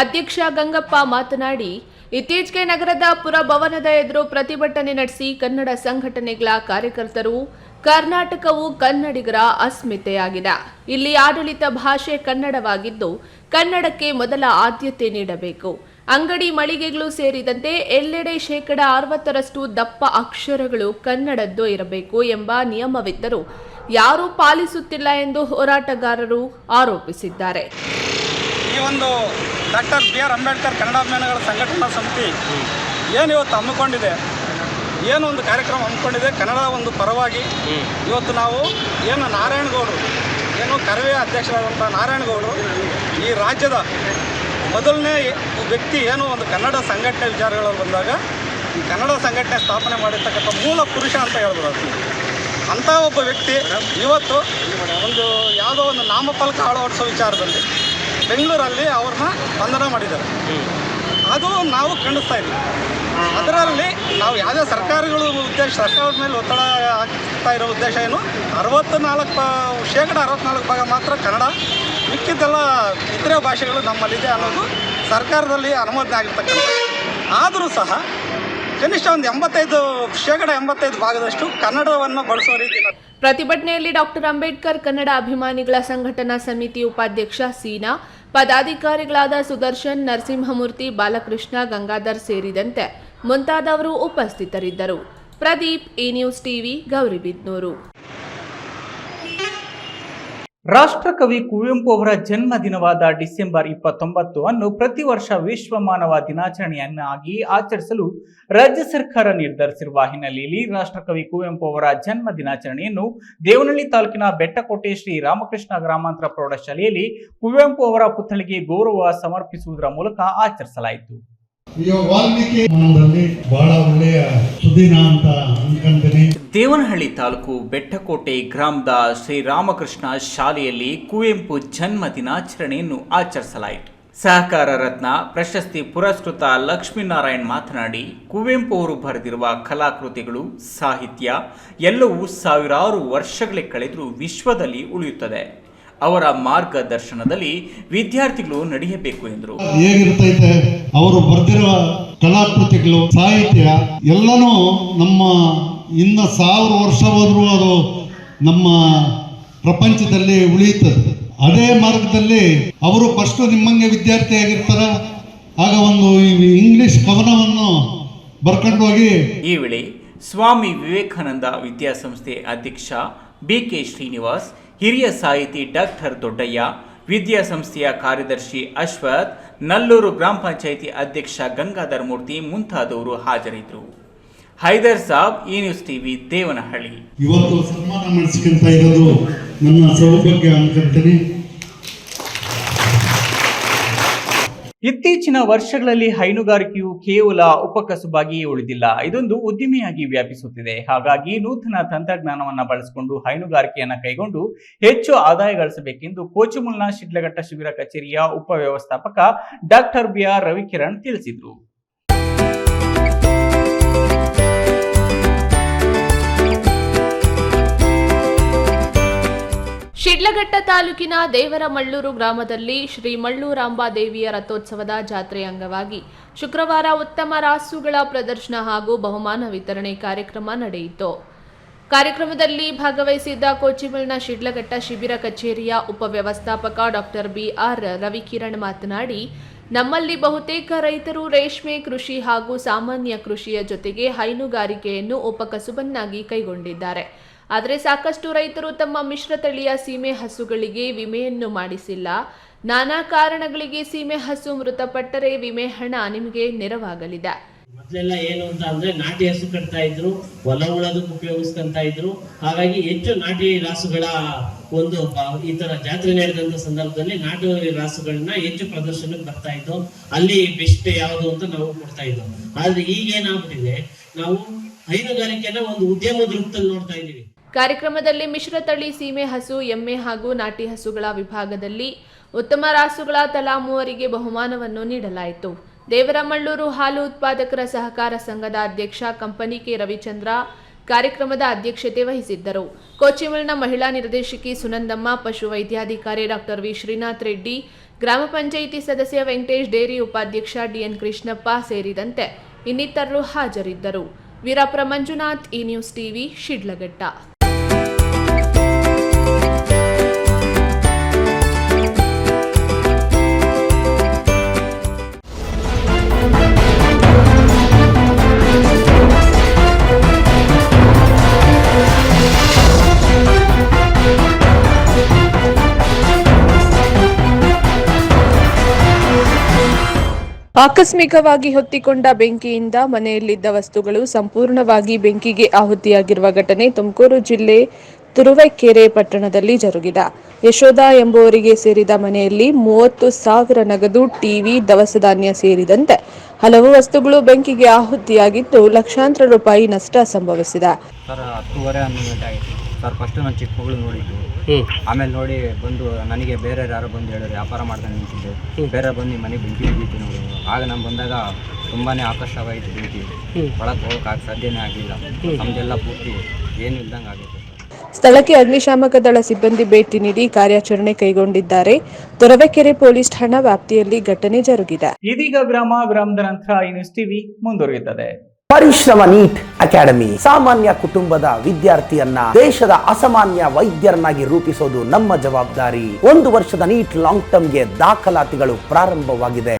ಅಧ್ಯಕ್ಷ ಗಂಗಪ್ಪ ಮಾತನಾಡಿ, ಇತ್ತೀಚೆಗೆ ನಗರದ ಪುರಭವನದ ಎದುರು ಪ್ರತಿಭಟನೆ ನಡೆಸಿ ಕನ್ನಡ ಸಂಘಟನೆಗಳ ಕಾರ್ಯಕರ್ತರು, ಕರ್ನಾಟಕವು ಕನ್ನಡಿಗರ ಅಸ್ಮಿತೆಯಾಗಿದೆ. ಇಲ್ಲಿ ಆಡಳಿತ ಭಾಷೆ ಕನ್ನಡವಾಗಿದ್ದು, ಕನ್ನಡಕ್ಕೆ ಮೊದಲ ಆದ್ಯತೆ ನೀಡಬೇಕು. ಅಂಗಡಿ ಮಳಿಗೆಗಳು ಸೇರಿದಂತೆ ಎಲ್ಲೆಡೆ ಶೇಕಡ ಅರವತ್ತರಷ್ಟು ದಪ್ಪ ಅಕ್ಷರಗಳು ಕನ್ನಡದ್ದು ಇರಬೇಕು ಎಂಬ ನಿಯಮವಿದ್ದರೂ ಯಾರೂ ಪಾಲಿಸುತ್ತಿಲ್ಲ ಎಂದು ಹೋರಾಟಗಾರರು ಆರೋಪಿಸಿದ್ದಾರೆ. ಈ ಒಂದು doctor B R Ambedkar Kannada ಅಭಿಮಾನಿಗಳ ಸಂಘಟನಾ ಸಮಿತಿ ಏನು ಇವತ್ತು ಹಮ್ಮಿಕೊಂಡಿದೆ, ಏನು ಒಂದು ಕಾರ್ಯಕ್ರಮ ಹಮ್ಮಿಕೊಂಡಿದೆ, ಕನ್ನಡ ಒಂದು ಪರವಾಗಿ ಇವತ್ತು ನಾವು ಏನು ನಾರಾಯಣಗೌಡರು ಏನು ಕರವೇ ಅಧ್ಯಕ್ಷರಾದಂಥ ನಾರಾಯಣಗೌಡರು ಈ ರಾಜ್ಯದ ಮೊದಲನೇ ವ್ಯಕ್ತಿ ಏನು ಒಂದು ಕನ್ನಡ ಸಂಘಟನೆ ವಿಚಾರಗಳಲ್ಲಿ ಬಂದಾಗ, ಈ ಕನ್ನಡ ಸಂಘಟನೆ ಸ್ಥಾಪನೆ ಮಾಡಿರ್ತಕ್ಕಂಥ ಮೂಲ ಪುರುಷ ಅಂತ ಹೇಳ್ಬೋದು ಅದನ್ನು. ಅಂಥ ಒಬ್ಬ ವ್ಯಕ್ತಿ ಇವತ್ತು ಒಂದು ಯಾವುದೋ ಒಂದು ನಾಮಫಲಕ ಅಳವಡಿಸೋ ವಿಚಾರದಲ್ಲಿ ಬೆಂಗಳೂರಲ್ಲಿ ಅವ್ರನ್ನ ಬಂಧನ ಮಾಡಿದ್ದಾರೆ. ಅದು ನಾವು ಖಂಡಿಸ್ತಾ ಇದ್ದೀವಿ ಅದರಲ್ಲಿ ನಾವು ಯಾವುದೇ ಸರ್ಕಾರಗಳು ಉದ್ದೇಶ, ಸರ್ಕಾರದ ಮೇಲೆ ಒತ್ತಡ ಹಾಕ್ತಾ ಇರೋ ಉದ್ದೇಶ ಏನು? ಅರವತ್ತು ನಾಲ್ಕು ಪ ಶೇಕಡ ಅರವತ್ತ್ನಾಲ್ಕು ಭಾಗ ಮಾತ್ರ ಕನ್ನಡ. ಮಿಕ್ಕಿದ್ದೆಲ್ಲ ಇತರೆ ಭಾಷೆಗಳು ನಮ್ಮಲ್ಲಿದೆ ಅನ್ನೋದು ಸರ್ಕಾರದಲ್ಲಿ ಅನುಮೋದನೆ ಆಗಿರ್ತಕ್ಕಂಥ ಆದರೂ ಸಹ ಕನಿಷ್ಠ ಒಂದು ಎಂಬತ್ತೈದು, ಶೇಕಡ ಎಂಬತ್ತೈದು ಭಾಗದಷ್ಟು ಕನ್ನಡವನ್ನು ಬಳಸೋ ರೀತಿ ಪ್ರತಿಭಟನೆಯಲ್ಲಿ ಡಾಕ್ಟರ್ ಅಂಬೇಡ್ಕರ್, ಕನ್ನಡ ಅಭಿಮಾನಿಗಳ ಸಂಘಟನಾ ಸಮಿತಿ ಉಪಾಧ್ಯಕ್ಷ ಸೀನಾ, ಪದಾಧಿಕಾರಿಗಳಾದ ಸುದರ್ಶನ್, ನರಸಿಂಹಮೂರ್ತಿ, ಬಾಲಕೃಷ್ಣ, ಗಂಗಾಧರ್ ಸೇರಿದಂತೆ ಮುಂತಾದವರು ಉಪಸ್ಥಿತರಿದ್ದರು. Pradeep, A news TV Gauribidanur ರಾಷ್ಟ್ರಕವಿ ಕುವೆಂಪು ಅವರ ಜನ್ಮ ದಿನವಾದ ಡಿಸೆಂಬರ್ ಇಪ್ಪತ್ತೊಂಬತ್ತು ಅನ್ನು ಪ್ರತಿ ವರ್ಷ ವಿಶ್ವ ಮಾನವ ದಿನಾಚರಣೆಯನ್ನಾಗಿ ಆಚರಿಸಲು ರಾಜ್ಯ ಸರ್ಕಾರ ನಿರ್ಧರಿಸಿರುವ ಹಿನ್ನೆಲೆಯಲ್ಲಿ ರಾಷ್ಟ್ರಕವಿ ಕುವೆಂಪು ಅವರ ಜನ್ಮ ದಿನಾಚರಣೆಯನ್ನು ದೇವನಹಳ್ಳಿ ತಾಲೂಕಿನ ಬೆಟ್ಟಕೋಟೆ ಶ್ರೀ ರಾಮಕೃಷ್ಣ ಗ್ರಾಮಾಂತರ ಪ್ರೌಢಶಾಲೆಯಲ್ಲಿ ಕುವೆಂಪು ಅವರ ಪುತ್ಥಳಿಗೆ ಗೌರವ ಸಮರ್ಪಿಸುವುದರ ಮೂಲಕ ಆಚರಿಸಲಾಯಿತು. ದೇವನಹಳ್ಳಿ ತಾಲೂಕು ಬೆಟ್ಟಕೋಟೆ ಗ್ರಾಮದ ಶ್ರೀರಾಮಕೃಷ್ಣ ಶಾಲೆಯಲ್ಲಿ ಕುವೆಂಪು ಜನ್ಮ ದಿನಾಚರಣೆಯನ್ನು ಆಚರಿಸಲಾಯಿತು. ಸಹಕಾರ ರತ್ನ ಪ್ರಶಸ್ತಿ ಪುರಸ್ಕೃತ ಲಕ್ಷ್ಮೀನಾರಾಯಣ್ ಮಾತನಾಡಿ, ಕುವೆಂಪು ಅವರು ಬರೆದಿರುವ ಕಲಾಕೃತಿಗಳು, ಸಾಹಿತ್ಯ ಎಲ್ಲವೂ ಸಾವಿರಾರು ವರ್ಷಗಳೇ ಕಳೆದರೂ ವಿಶ್ವದಲ್ಲಿ ಉಳಿಯುತ್ತದೆ. ಅವರ ಮಾರ್ಗದರ್ಶನದಲ್ಲಿ ವಿದ್ಯಾರ್ಥಿಗಳು ನಡೆಯಬೇಕು ಎಂದರು. ಹೇಗಿರ್ತೈತೆ? ಅವರು ಬರ್ತಿರುವ ಕಲಾಕೃತಿಗಳು ಸಾಹಿತ್ಯ ಎಲ್ಲನೂ ನಮ್ಮ ಇನ್ನ ಸಾವಿರ ವರ್ಷ ಹೋದ್ರೂ ಅದು ನಮ್ಮ ಪ್ರಪಂಚದಲ್ಲಿ ಉಳಿಯುತ್ತದೆ. ಅದೇ ಮಾರ್ಗದಲ್ಲಿ ಅವರು ಫಸ್ಟ್ ನಿಮ್ಮಂಗೆ ವಿದ್ಯಾರ್ಥಿ ಆಗಿರ್ತಾರ. ಆಗ ಒಂದು ಇಂಗ್ಲಿಷ್ ಕವನವನ್ನು ಬರ್ಕೊಂಡು ಹೋಗಿ ಈ ವೇಳೆ ಸ್ವಾಮಿ ವಿವೇಕಾನಂದ ವಿದ್ಯಾಸಂಸ್ಥೆ ಅಧ್ಯಕ್ಷ ಬಿ ಕೆ ಶ್ರೀನಿವಾಸ್ ಹಿರಿಯ ಸಾಹಿತಿ ಡಾಕ್ಟರ್ ದೊಡ್ಡಯ್ಯ, ವಿದ್ಯಾಸಂಸ್ಥೆಯ ಕಾರ್ಯದರ್ಶಿ ಅಶ್ವಥ್, ನಲ್ಲೂರು ಗ್ರಾಮ ಪಂಚಾಯಿತಿ ಅಧ್ಯಕ್ಷ ಗಂಗಾಧರ್ ಮೂರ್ತಿ ಮುಂತಾದವರು ಹಾಜರಿದ್ದರು. ಹೈದರ್ ಸಾಬ್, ಈ ನ್ಯೂಸ್ ಟಿವಿ, ದೇವನಹಳ್ಳಿ. ಇವತ್ತು ಸನ್ಮಾನ ಮಾಡಿಸಿಕೊಂತ ಇರೋದು ನನ್ನ ಸೌಭಾಗ್ಯ ಅನ್ಕೊಂತೀನಿ ಇತ್ತೀಚಿನ ವರ್ಷಗಳಲ್ಲಿ ಹೈನುಗಾರಿಕೆಯು ಕೇವಲ ಉಪಕಸುಬಾಗಿಯೇ ಉಳಿದಿಲ್ಲ. ಇದೊಂದು ಉದ್ದಿಮೆಯಾಗಿ ವ್ಯಾಪಿಸುತ್ತಿದೆ. ಹಾಗಾಗಿ ನೂತನ ತಂತ್ರಜ್ಞಾನವನ್ನು ಬಳಸಿಕೊಂಡು ಹೈನುಗಾರಿಕೆಯನ್ನು ಕೈಗೊಂಡು ಹೆಚ್ಚು ಆದಾಯ ಗಳಿಸಬೇಕೆಂದು ಕೋಚುಮುಲ್ನ ಶಿಡ್ಲಘಟ್ಟ ಶಿಬಿರ ಕಚೇರಿಯ ಉಪವ್ಯವಸ್ಥಾಪಕ ಡಾಕ್ಟರ್ ಬಿ ಆರ್ ರವಿಕಿರಣ್ ತಿಳಿಸಿದರು. ಶಿಡ್ಲಘಟ್ಟ ತಾಲೂಕಿನ ದೇವರಮಳ್ಳೂರು ಗ್ರಾಮದಲ್ಲಿ ಶ್ರೀ ಮಳ್ಳೂರಾಂಬಾ ದೇವಿಯ ರಥೋತ್ಸವದ ಜಾತ್ರೆ ಅಂಗವಾಗಿ ಶುಕ್ರವಾರ ಉತ್ತಮ ರಾಸುಗಳ ಪ್ರದರ್ಶನ ಹಾಗೂ ಬಹುಮಾನ ವಿತರಣೆ ಕಾರ್ಯಕ್ರಮ ನಡೆಯಿತು. ಕಾರ್ಯಕ್ರಮದಲ್ಲಿ ಭಾಗವಹಿಸಿದ್ದ ಕೋಚಿಮಲ್ನ ಶಿಡ್ಲಘಟ್ಟ ಶಿಬಿರ ಕಚೇರಿಯ ಉಪವ್ಯವಸ್ಥಾಪಕ ಡಾಕ್ಟರ್ ಬಿಆರ್ ರವಿಕಿರಣ್ ಮಾತನಾಡಿ, ನಮ್ಮಲ್ಲಿ ಬಹುತೇಕ ರೈತರು ರೇಷ್ಮೆ ಕೃಷಿ ಹಾಗೂ ಸಾಮಾನ್ಯ ಕೃಷಿಯ ಜೊತೆಗೆ ಹೈನುಗಾರಿಕೆಯನ್ನು ಉಪಕಸುಬನ್ನಾಗಿ ಕೈಗೊಂಡಿದ್ದಾರೆ. ಆದರೆ ಸಾಕಷ್ಟು ರೈತರು ತಮ್ಮ ಮಿಶ್ರ ತಳಿಯ ಸೀಮೆ ಹಸುಗಳಿಗೆ ವಿಮೆಯನ್ನು ಮಾಡಿಸಿಲ್ಲ. ನಾನಾ ಕಾರಣಗಳಿಗೆ ಸೀಮೆ ಹಸು ಮೃತಪಟ್ಟರೆ ವಿಮೆ ಹಣ ನಿಮಗೆ ನೆರವಾಗಲಿದೆ. ಮೊದಲೆಲ್ಲ ಏನು ಅಂತ ಅಂದ್ರೆ ನಾಟಿ ಹಸು ಕಟ್ತಾ ಇದ್ರು, ಹೊಲ ಉಳೋದಕ್ಕೆ ಉಪಯೋಗಿಸ್ಕೊಂತ ಇದ್ರು. ಹಾಗಾಗಿ ಹೆಚ್ಚು ನಾಟಿ ರಾಸುಗಳ ಒಂದು ಈ ತರ ಜಾತ್ರೆ ನಡೆದಂತ ಸಂದರ್ಭದಲ್ಲಿ ನಾಟಿ ರಾಸುಗಳನ್ನ ಹೆಚ್ಚು ಪ್ರದರ್ಶನಕ್ಕೆ ಬರ್ತಾ ಇದ್ದು, ಅಲ್ಲಿ ಬೆಸ್ಟ್ ಯಾವುದು ಅಂತ ನಾವು ಕೊಡ್ತಾ ಇದ್ದೋ. ಆದ್ರೆ ಈಗ ಏನಾಗ್ಬಿಟ್ಟಿದೆ, ನಾವು ಹೈನುಗಾರಿಕೆನ ಒಂದು ಉದ್ಯಮದ ರೂಪದಲ್ಲಿ ನೋಡ್ತಾ ಇದೀವಿ ಕಾರ್ಯಕ್ರಮದಲ್ಲಿ ಮಿಶ್ರತಳಿ ಸೀಮೆ ಹಸು, ಎಮ್ಮೆ ಹಾಗೂ ನಾಟಿ ಹಸುಗಳ ವಿಭಾಗದಲ್ಲಿ ಉತ್ತಮ ರಾಸುಗಳ ತಲಾ ಮೂವರಿಗೆ ಬಹುಮಾನವನ್ನು ನೀಡಲಾಯಿತು. ದೇವರಮಳ್ಳೂರು ಹಾಲು ಉತ್ಪಾದಕರ ಸಹಕಾರ ಸಂಘದ ಅಧ್ಯಕ್ಷ ಕಂಪನಿ ಕೆ. ರವಿಚಂದ್ರ ಕಾರ್ಯಕ್ರಮದ ಅಧ್ಯಕ್ಷತೆ ವಹಿಸಿದ್ದರು. ಕೋಚಿಮಲ್ನ ಮಹಿಳಾ ನಿರ್ದೇಶಕಿ ಸುನಂದಮ್ಮ, ಪಶು ವೈದ್ಯಾಧಿಕಾರಿ ಡಾಕ್ಟರ್ ವಿ. ಶ್ರೀನಾಥ್ ರೆಡ್ಡಿ, ಗ್ರಾಮ ಪಂಚಾಯಿತಿ ಸದಸ್ಯ ವೆಂಕಟೇಶ್ ಡೇರಿ ಉಪಾಧ್ಯಕ್ಷ ಡಿಎನ್ ಕೃಷ್ಣಪ್ಪ ಸೇರಿದಂತೆ ಇನ್ನಿತರರು ಹಾಜರಿದ್ದರು. ವೀರಪ್ರ ಮಂಜುನಾಥ್ ಈ ನ್ಯೂಸ್ ಟಿವಿ, ಶಿಡ್ಲಘಟ್ಟ. ಆಕಸ್ಮಿಕವಾಗಿ ಹೊತ್ತಿಕೊಂಡ ಬೆಂಕಿಯಿಂದ ಮನೆಯಲ್ಲಿದ್ದ ವಸ್ತುಗಳು ಸಂಪೂರ್ಣವಾಗಿ ಬೆಂಕಿಗೆ ಆಹುತಿಯಾಗಿರುವ ಘಟನೆ ತುಮಕೂರು ಜಿಲ್ಲೆ ತುರುವೆಕೆರೆ ಪಟ್ಟಣದಲ್ಲಿ ಜರುಗಿದ. ಯಶೋಧ ಎಂಬುವರಿಗೆ ಸೇರಿದ ಮನೆಯಲ್ಲಿ ಮೂವತ್ತು ಸಾವಿರ ನಗದು ಟಿವಿ ದವಸ ಧಾನ್ಯ ಸೇರಿದಂತೆ ಹಲವು ವಸ್ತುಗಳು ಬೆಂಕಿಗೆ ಆಹುತಿಯಾಗಿದ್ದು ಲಕ್ಷಾಂತರ ರೂಪಾಯಿ ನಷ್ಟ ಸಂಭವಿಸಿದೆ. ಸರ್ ಫಸ್ಟ್ ನಾನು ಚಿಕ್ಕ ಮಗಳು ನೋಡಿದ್ದು. ಆಮೇಲೆ ನೋಡಿ ಬಂದು ನನಗೆ ಬೇರೆ ಯಾರೋ ಬಂದು ಹೇಳಿದ್ರು ವ್ಯಾಪಾರ ಮಾಡ್ಕೊಂಡು ನಿಂತಿದ್ದೆ ಬೇರೆ ಬಂದು ನಿಮ್ಮ ಮನೆಗೆ ಬೆಂಕಿ ಬಿದ್ದಿತ್ತು ನೋಡಿ. ಆಗ ನಾನು ಬಂದಾಗ ತುಂಬಾ ಆಕರ್ಷವಾಯಿತು ಬೆಂಕಿ. ಒಳಗೆ ಹೋಗೋಕ್ಕಾಗ ಸಾಧ್ಯನೇ ಆಗಲಿಲ್ಲ ನಮ್ಮದೆಲ್ಲ ಪೂರ್ತಿ ಏನು ಇಲ್ದಂಗೆ ಆಗಿತ್ತು ಸ್ಥಳಕ್ಕೆ ಅಗ್ನಿಶಾಮಕ ದಳ ಸಿಬ್ಬಂದಿ ಭೇಟಿ ನೀಡಿ ಕಾರ್ಯಾಚರಣೆ ಕೈಗೊಂಡಿದ್ದಾರೆ. ತೊರವೆಕೆರೆ ಪೊಲೀಸ್ ಠಾಣಾ ವ್ಯಾಪ್ತಿಯಲ್ಲಿ ಘಟನೆ ಜರುಗಿದೆ. ಇದೀಗ ಗ್ರಾಮ ಗ್ರಾಮದ ನಂತರ ಈ ನ್ಯೂಸ್ ಟಿವಿ ಮುಂದುವರಿಯುತ್ತದೆ. ಪರಿಶ್ರಮ ನೀಟ್ ಅಕಾಡೆಮಿ ಸಾಮಾನ್ಯ ಕುಟುಂಬದ ವಿದ್ಯಾರ್ಥಿಯನ್ನ ದೇಶದ ಅಸಾಮಾನ್ಯ ವೈದ್ಯರನ್ನಾಗಿ ರೂಪಿಸೋದು ನಮ್ಮ ಜವಾಬ್ದಾರಿ. ಒಂದು ವರ್ಷದ ನೀಟ್ ಲಾಂಗ್ ಟರ್ಮ್ಗೆ ದಾಖಲಾತಿಗಳು ಪ್ರಾರಂಭವಾಗಿದೆ.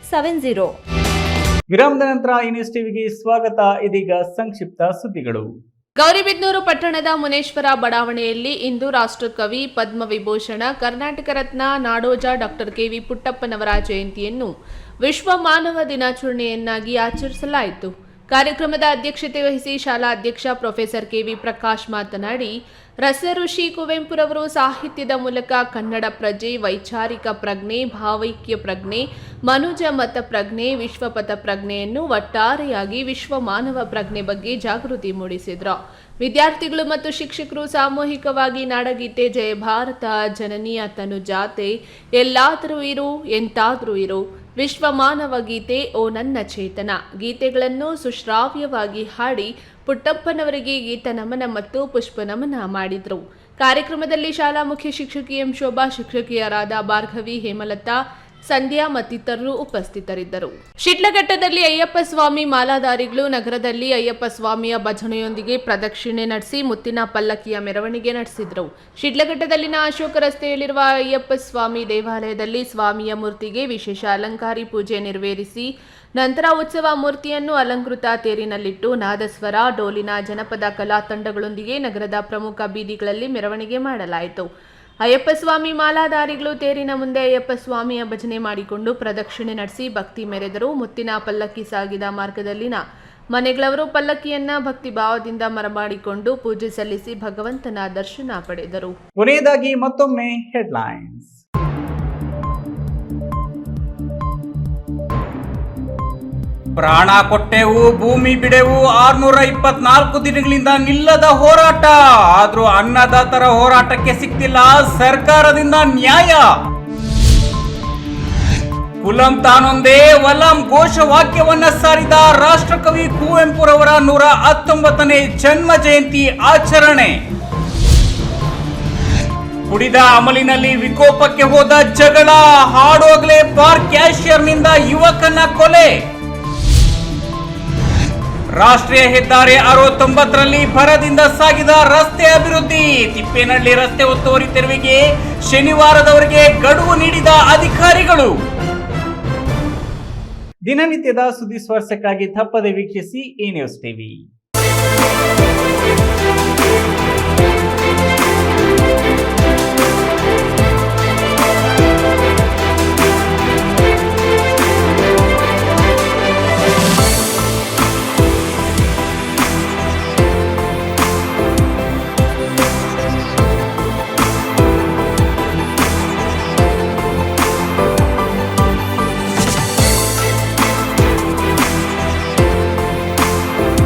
seven zero ವಿರಾಮದ ನಂತರ ನ್ಯೂಸ್ ಟಿವಿಗೆ ಸ್ವಾಗತ ಇದೀಗ ಸಂಕ್ಷಿಪ್ತ ಸುದ್ದಿಗಳು. ಗೌರಿಬಿದನೂರು ಪಟ್ಟಣದ ಮುನೇಶ್ವರ ಬಡಾವಣೆಯಲ್ಲಿ ಇಂದು ರಾಷ್ಟ್ರಕವಿ Padma Vibhushan Karnataka Ratna Nadoja doctor K V ಪುಟ್ಟಪ್ಪನವರ ಜಯಂತಿಯನ್ನು ವಿಶ್ವ ಮಾನವ ದಿನಾಚರಣೆಯನ್ನಾಗಿ ಆಚರಿಸಲಾಯಿತು. ಕಾರ್ಯಕ್ರಮದ ಅಧ್ಯಕ್ಷತೆ ವಹಿಸಿ ಶಾಲಾ ಅಧ್ಯಕ್ಷ ಪ್ರೊಫೆಸರ್ ಕೆವಿ ಪ್ರಕಾಶ್ ಮಾತನಾಡಿ ರಸಋಷಿ ಕುವೆಂಪುರವರು ಸಾಹಿತ್ಯದ ಮೂಲಕ ಕನ್ನಡ ಪ್ರಜೆ, ವೈಚಾರಿಕ ಪ್ರಜ್ಞೆ, ಭಾವೈಕ್ಯ ಪ್ರಜ್ಞೆ, ಮನುಜ ಮತ ಪ್ರಜ್ಞೆ, ವಿಶ್ವಪಥ ಪ್ರಜ್ಞೆಯನ್ನು ಒಟ್ಟಾರೆಯಾಗಿ ವಿಶ್ವ ಮಾನವ ಪ್ರಜ್ಞೆ ಬಗ್ಗೆ ಜಾಗೃತಿ ಮೂಡಿಸಿದ್ರು. ವಿದ್ಯಾರ್ಥಿಗಳು ಮತ್ತು ಶಿಕ್ಷಕರು ಸಾಮೂಹಿಕವಾಗಿ ನಾಡಗೀತೆ, ಜಯ ಭಾರತ, ಜನನೀಯ ತನು ಜಾತೆ ಎಲ್ಲಾದರೂ ಇರು, ಎಂತಾದರೂ ಇರು. ವಿಶ್ವ ಮಾನವ ಗೀತೆ, ಓ ನನ್ನ ಚೇತನ. ಗೀತೆಗಳನ್ನು ಸುಶ್ರಾವ್ಯವಾಗಿ ಹಾಡಿ ಪುಟ್ಟಪ್ಪನವರಿಗೆ ಗೀತ ನಮನ ಮತ್ತು ಪುಷ್ಪ ನಮನ ಮಾಡಿದರು. ಕಾರ್ಯಕ್ರಮದಲ್ಲಿ ಶಾಲಾ ಮುಖ್ಯ ಶಿಕ್ಷಕಿ ಎಂ ಶೋಭಾ, ಶಿಕ್ಷಕಿಯರಾದ ಭಾರ್ಗವಿ ಹೇಮಲತಾ ಸಂಧ್ಯಾ ಮತ್ತಿತರರು ಉಪಸ್ಥಿತರಿದ್ದರು. ಶಿಡ್ಲಘಟ್ಟದಲ್ಲಿ ಅಯ್ಯಪ್ಪ ಸ್ವಾಮಿ ಮಾಲಾಧಾರಿಗಳು ನಗರದಲ್ಲಿ ಅಯ್ಯಪ್ಪ ಸ್ವಾಮಿಯ ಭಜನೆಯೊಂದಿಗೆ ಪ್ರದಕ್ಷಿಣೆ ನಡೆಸಿ ಮುತ್ತಿನ ಪಲ್ಲಕ್ಕಿಯ ಮೆರವಣಿಗೆ ನಡೆಸಿದರು. ಶಿಡ್ಲಘಟ್ಟದಲ್ಲಿನ ಅಶೋಕ ರಸ್ತೆಯಲ್ಲಿರುವ ಅಯ್ಯಪ್ಪ ಸ್ವಾಮಿ ದೇವಾಲಯದಲ್ಲಿ ಸ್ವಾಮಿಯ ಮೂರ್ತಿಗೆ ವಿಶೇಷ ಅಲಂಕಾರಿ ಪೂಜೆ ನೆರವೇರಿಸಿ, ನಂತರ ಉತ್ಸವ ಮೂರ್ತಿಯನ್ನು ಅಲಂಕೃತ ತೇರಿನಲ್ಲಿಟ್ಟು ನಾದಸ್ವರ, ಡೋಲಿನ ಜನಪದ ಕಲಾ ತಂಡಗಳೊಂದಿಗೆ ನಗರದ ಪ್ರಮುಖ ಬೀದಿಗಳಲ್ಲಿ ಮೆರವಣಿಗೆ ಮಾಡಲಾಯಿತು. ಅಯ್ಯಪ್ಪ ಸ್ವಾಮಿ ಮಾಲಾಧಾರಿಗಳು ತೇರಿನ ಮುಂದೆ ಅಯ್ಯಪ್ಪ ಸ್ವಾಮಿಯ ಭಜನೆ ಮಾಡಿಕೊಂಡು ಪ್ರದಕ್ಷಿಣೆ ನಡೆಸಿ ಭಕ್ತಿ ಮೆರೆದರು. ಮುತ್ತಿನ ಪಲ್ಲಕ್ಕಿ ಸಾಗಿದ ಮಾರ್ಗದಲ್ಲಿನ ಮನೆಗಳವರು ಪಲ್ಲಕ್ಕಿಯನ್ನ ಭಕ್ತಿ ಭಾವದಿಂದ ಮರಮಾಡಿಕೊಂಡು ಪೂಜೆ ಸಲ್ಲಿಸಿ ಭಗವಂತನ ದರ್ಶನ ಪಡೆದರು. ಕೊನೆಯದಾಗಿ ಮತ್ತೊಮ್ಮೆ ಹೆಡ್ಲೈನ್ಸ್ ಪ್ರಾಣ ಕೊಟ್ಟೆವು, ಭೂಮಿ ಬಿಡೆವು, ಆರ್ನೂರ ಇಪ್ಪತ್ನಾಲ್ಕು ದಿನಗಳಿಂದ ನಿಲ್ಲದ ಹೋರಾಟ. ಆದ್ರೂ ಅನ್ನದಾತರ ಹೋರಾಟಕ್ಕೆ ಸಿಕ್ತಿಲ್ಲ, ಸರ್ಕಾರದಿಂದ ನ್ಯಾಯ. ಕುಲಂ ತಾನೊಂದೇ, ವಲಂ ಘೋಷವಾಕ್ಯವನ್ನ ಸಾರಿದ ರಾಷ್ಟ್ರಕವಿ ಕುವೆಂಪುರವರ ನೂರ ಹತ್ತೊಂಬತ್ತನೇ ಜನ್ಮ ಜಯಂತಿ ಆಚರಣೆ. ಕುಡಿದ ಅಮಲಿನಲ್ಲಿ ವಿಕೋಪಕ್ಕೆ ಹೋದ ಜಗಳ, ಹಾಡೋಗ್ಲೆ ಬಾರ್ ಕ್ಯಾಶಿಯರ್ನಿಂದ ಯುವಕನ ಕೊಲೆ. ರಾಷ್ಟ್ರೀಯ ಹೆದ್ದಾರಿ ಅರವತ್ತೊಂಬತ್ತರಲ್ಲಿ ಭರದಿಂದ ಸಾಗಿದ ರಸ್ತೆ ಅಭಿವೃದ್ಧಿ. ತಿಪ್ಪೇನಹಳ್ಳಿ ರಸ್ತೆ ಒತ್ತುವರಿ ತೆರವಿಗೆ ಶನಿವಾರದವರೆಗೆ ಗಡುವು ನೀಡಿದ ಅಧಿಕಾರಿಗಳು. ದಿನನಿತ್ಯದ ಸುದ್ದಿ ಸ್ಪರ್ಶಕ್ಕಾಗಿ ತಪ್ಪದೆ ವೀಕ್ಷಿಸಿ ಈ ನ್ಯೂಸ್ ಟಿವಿ.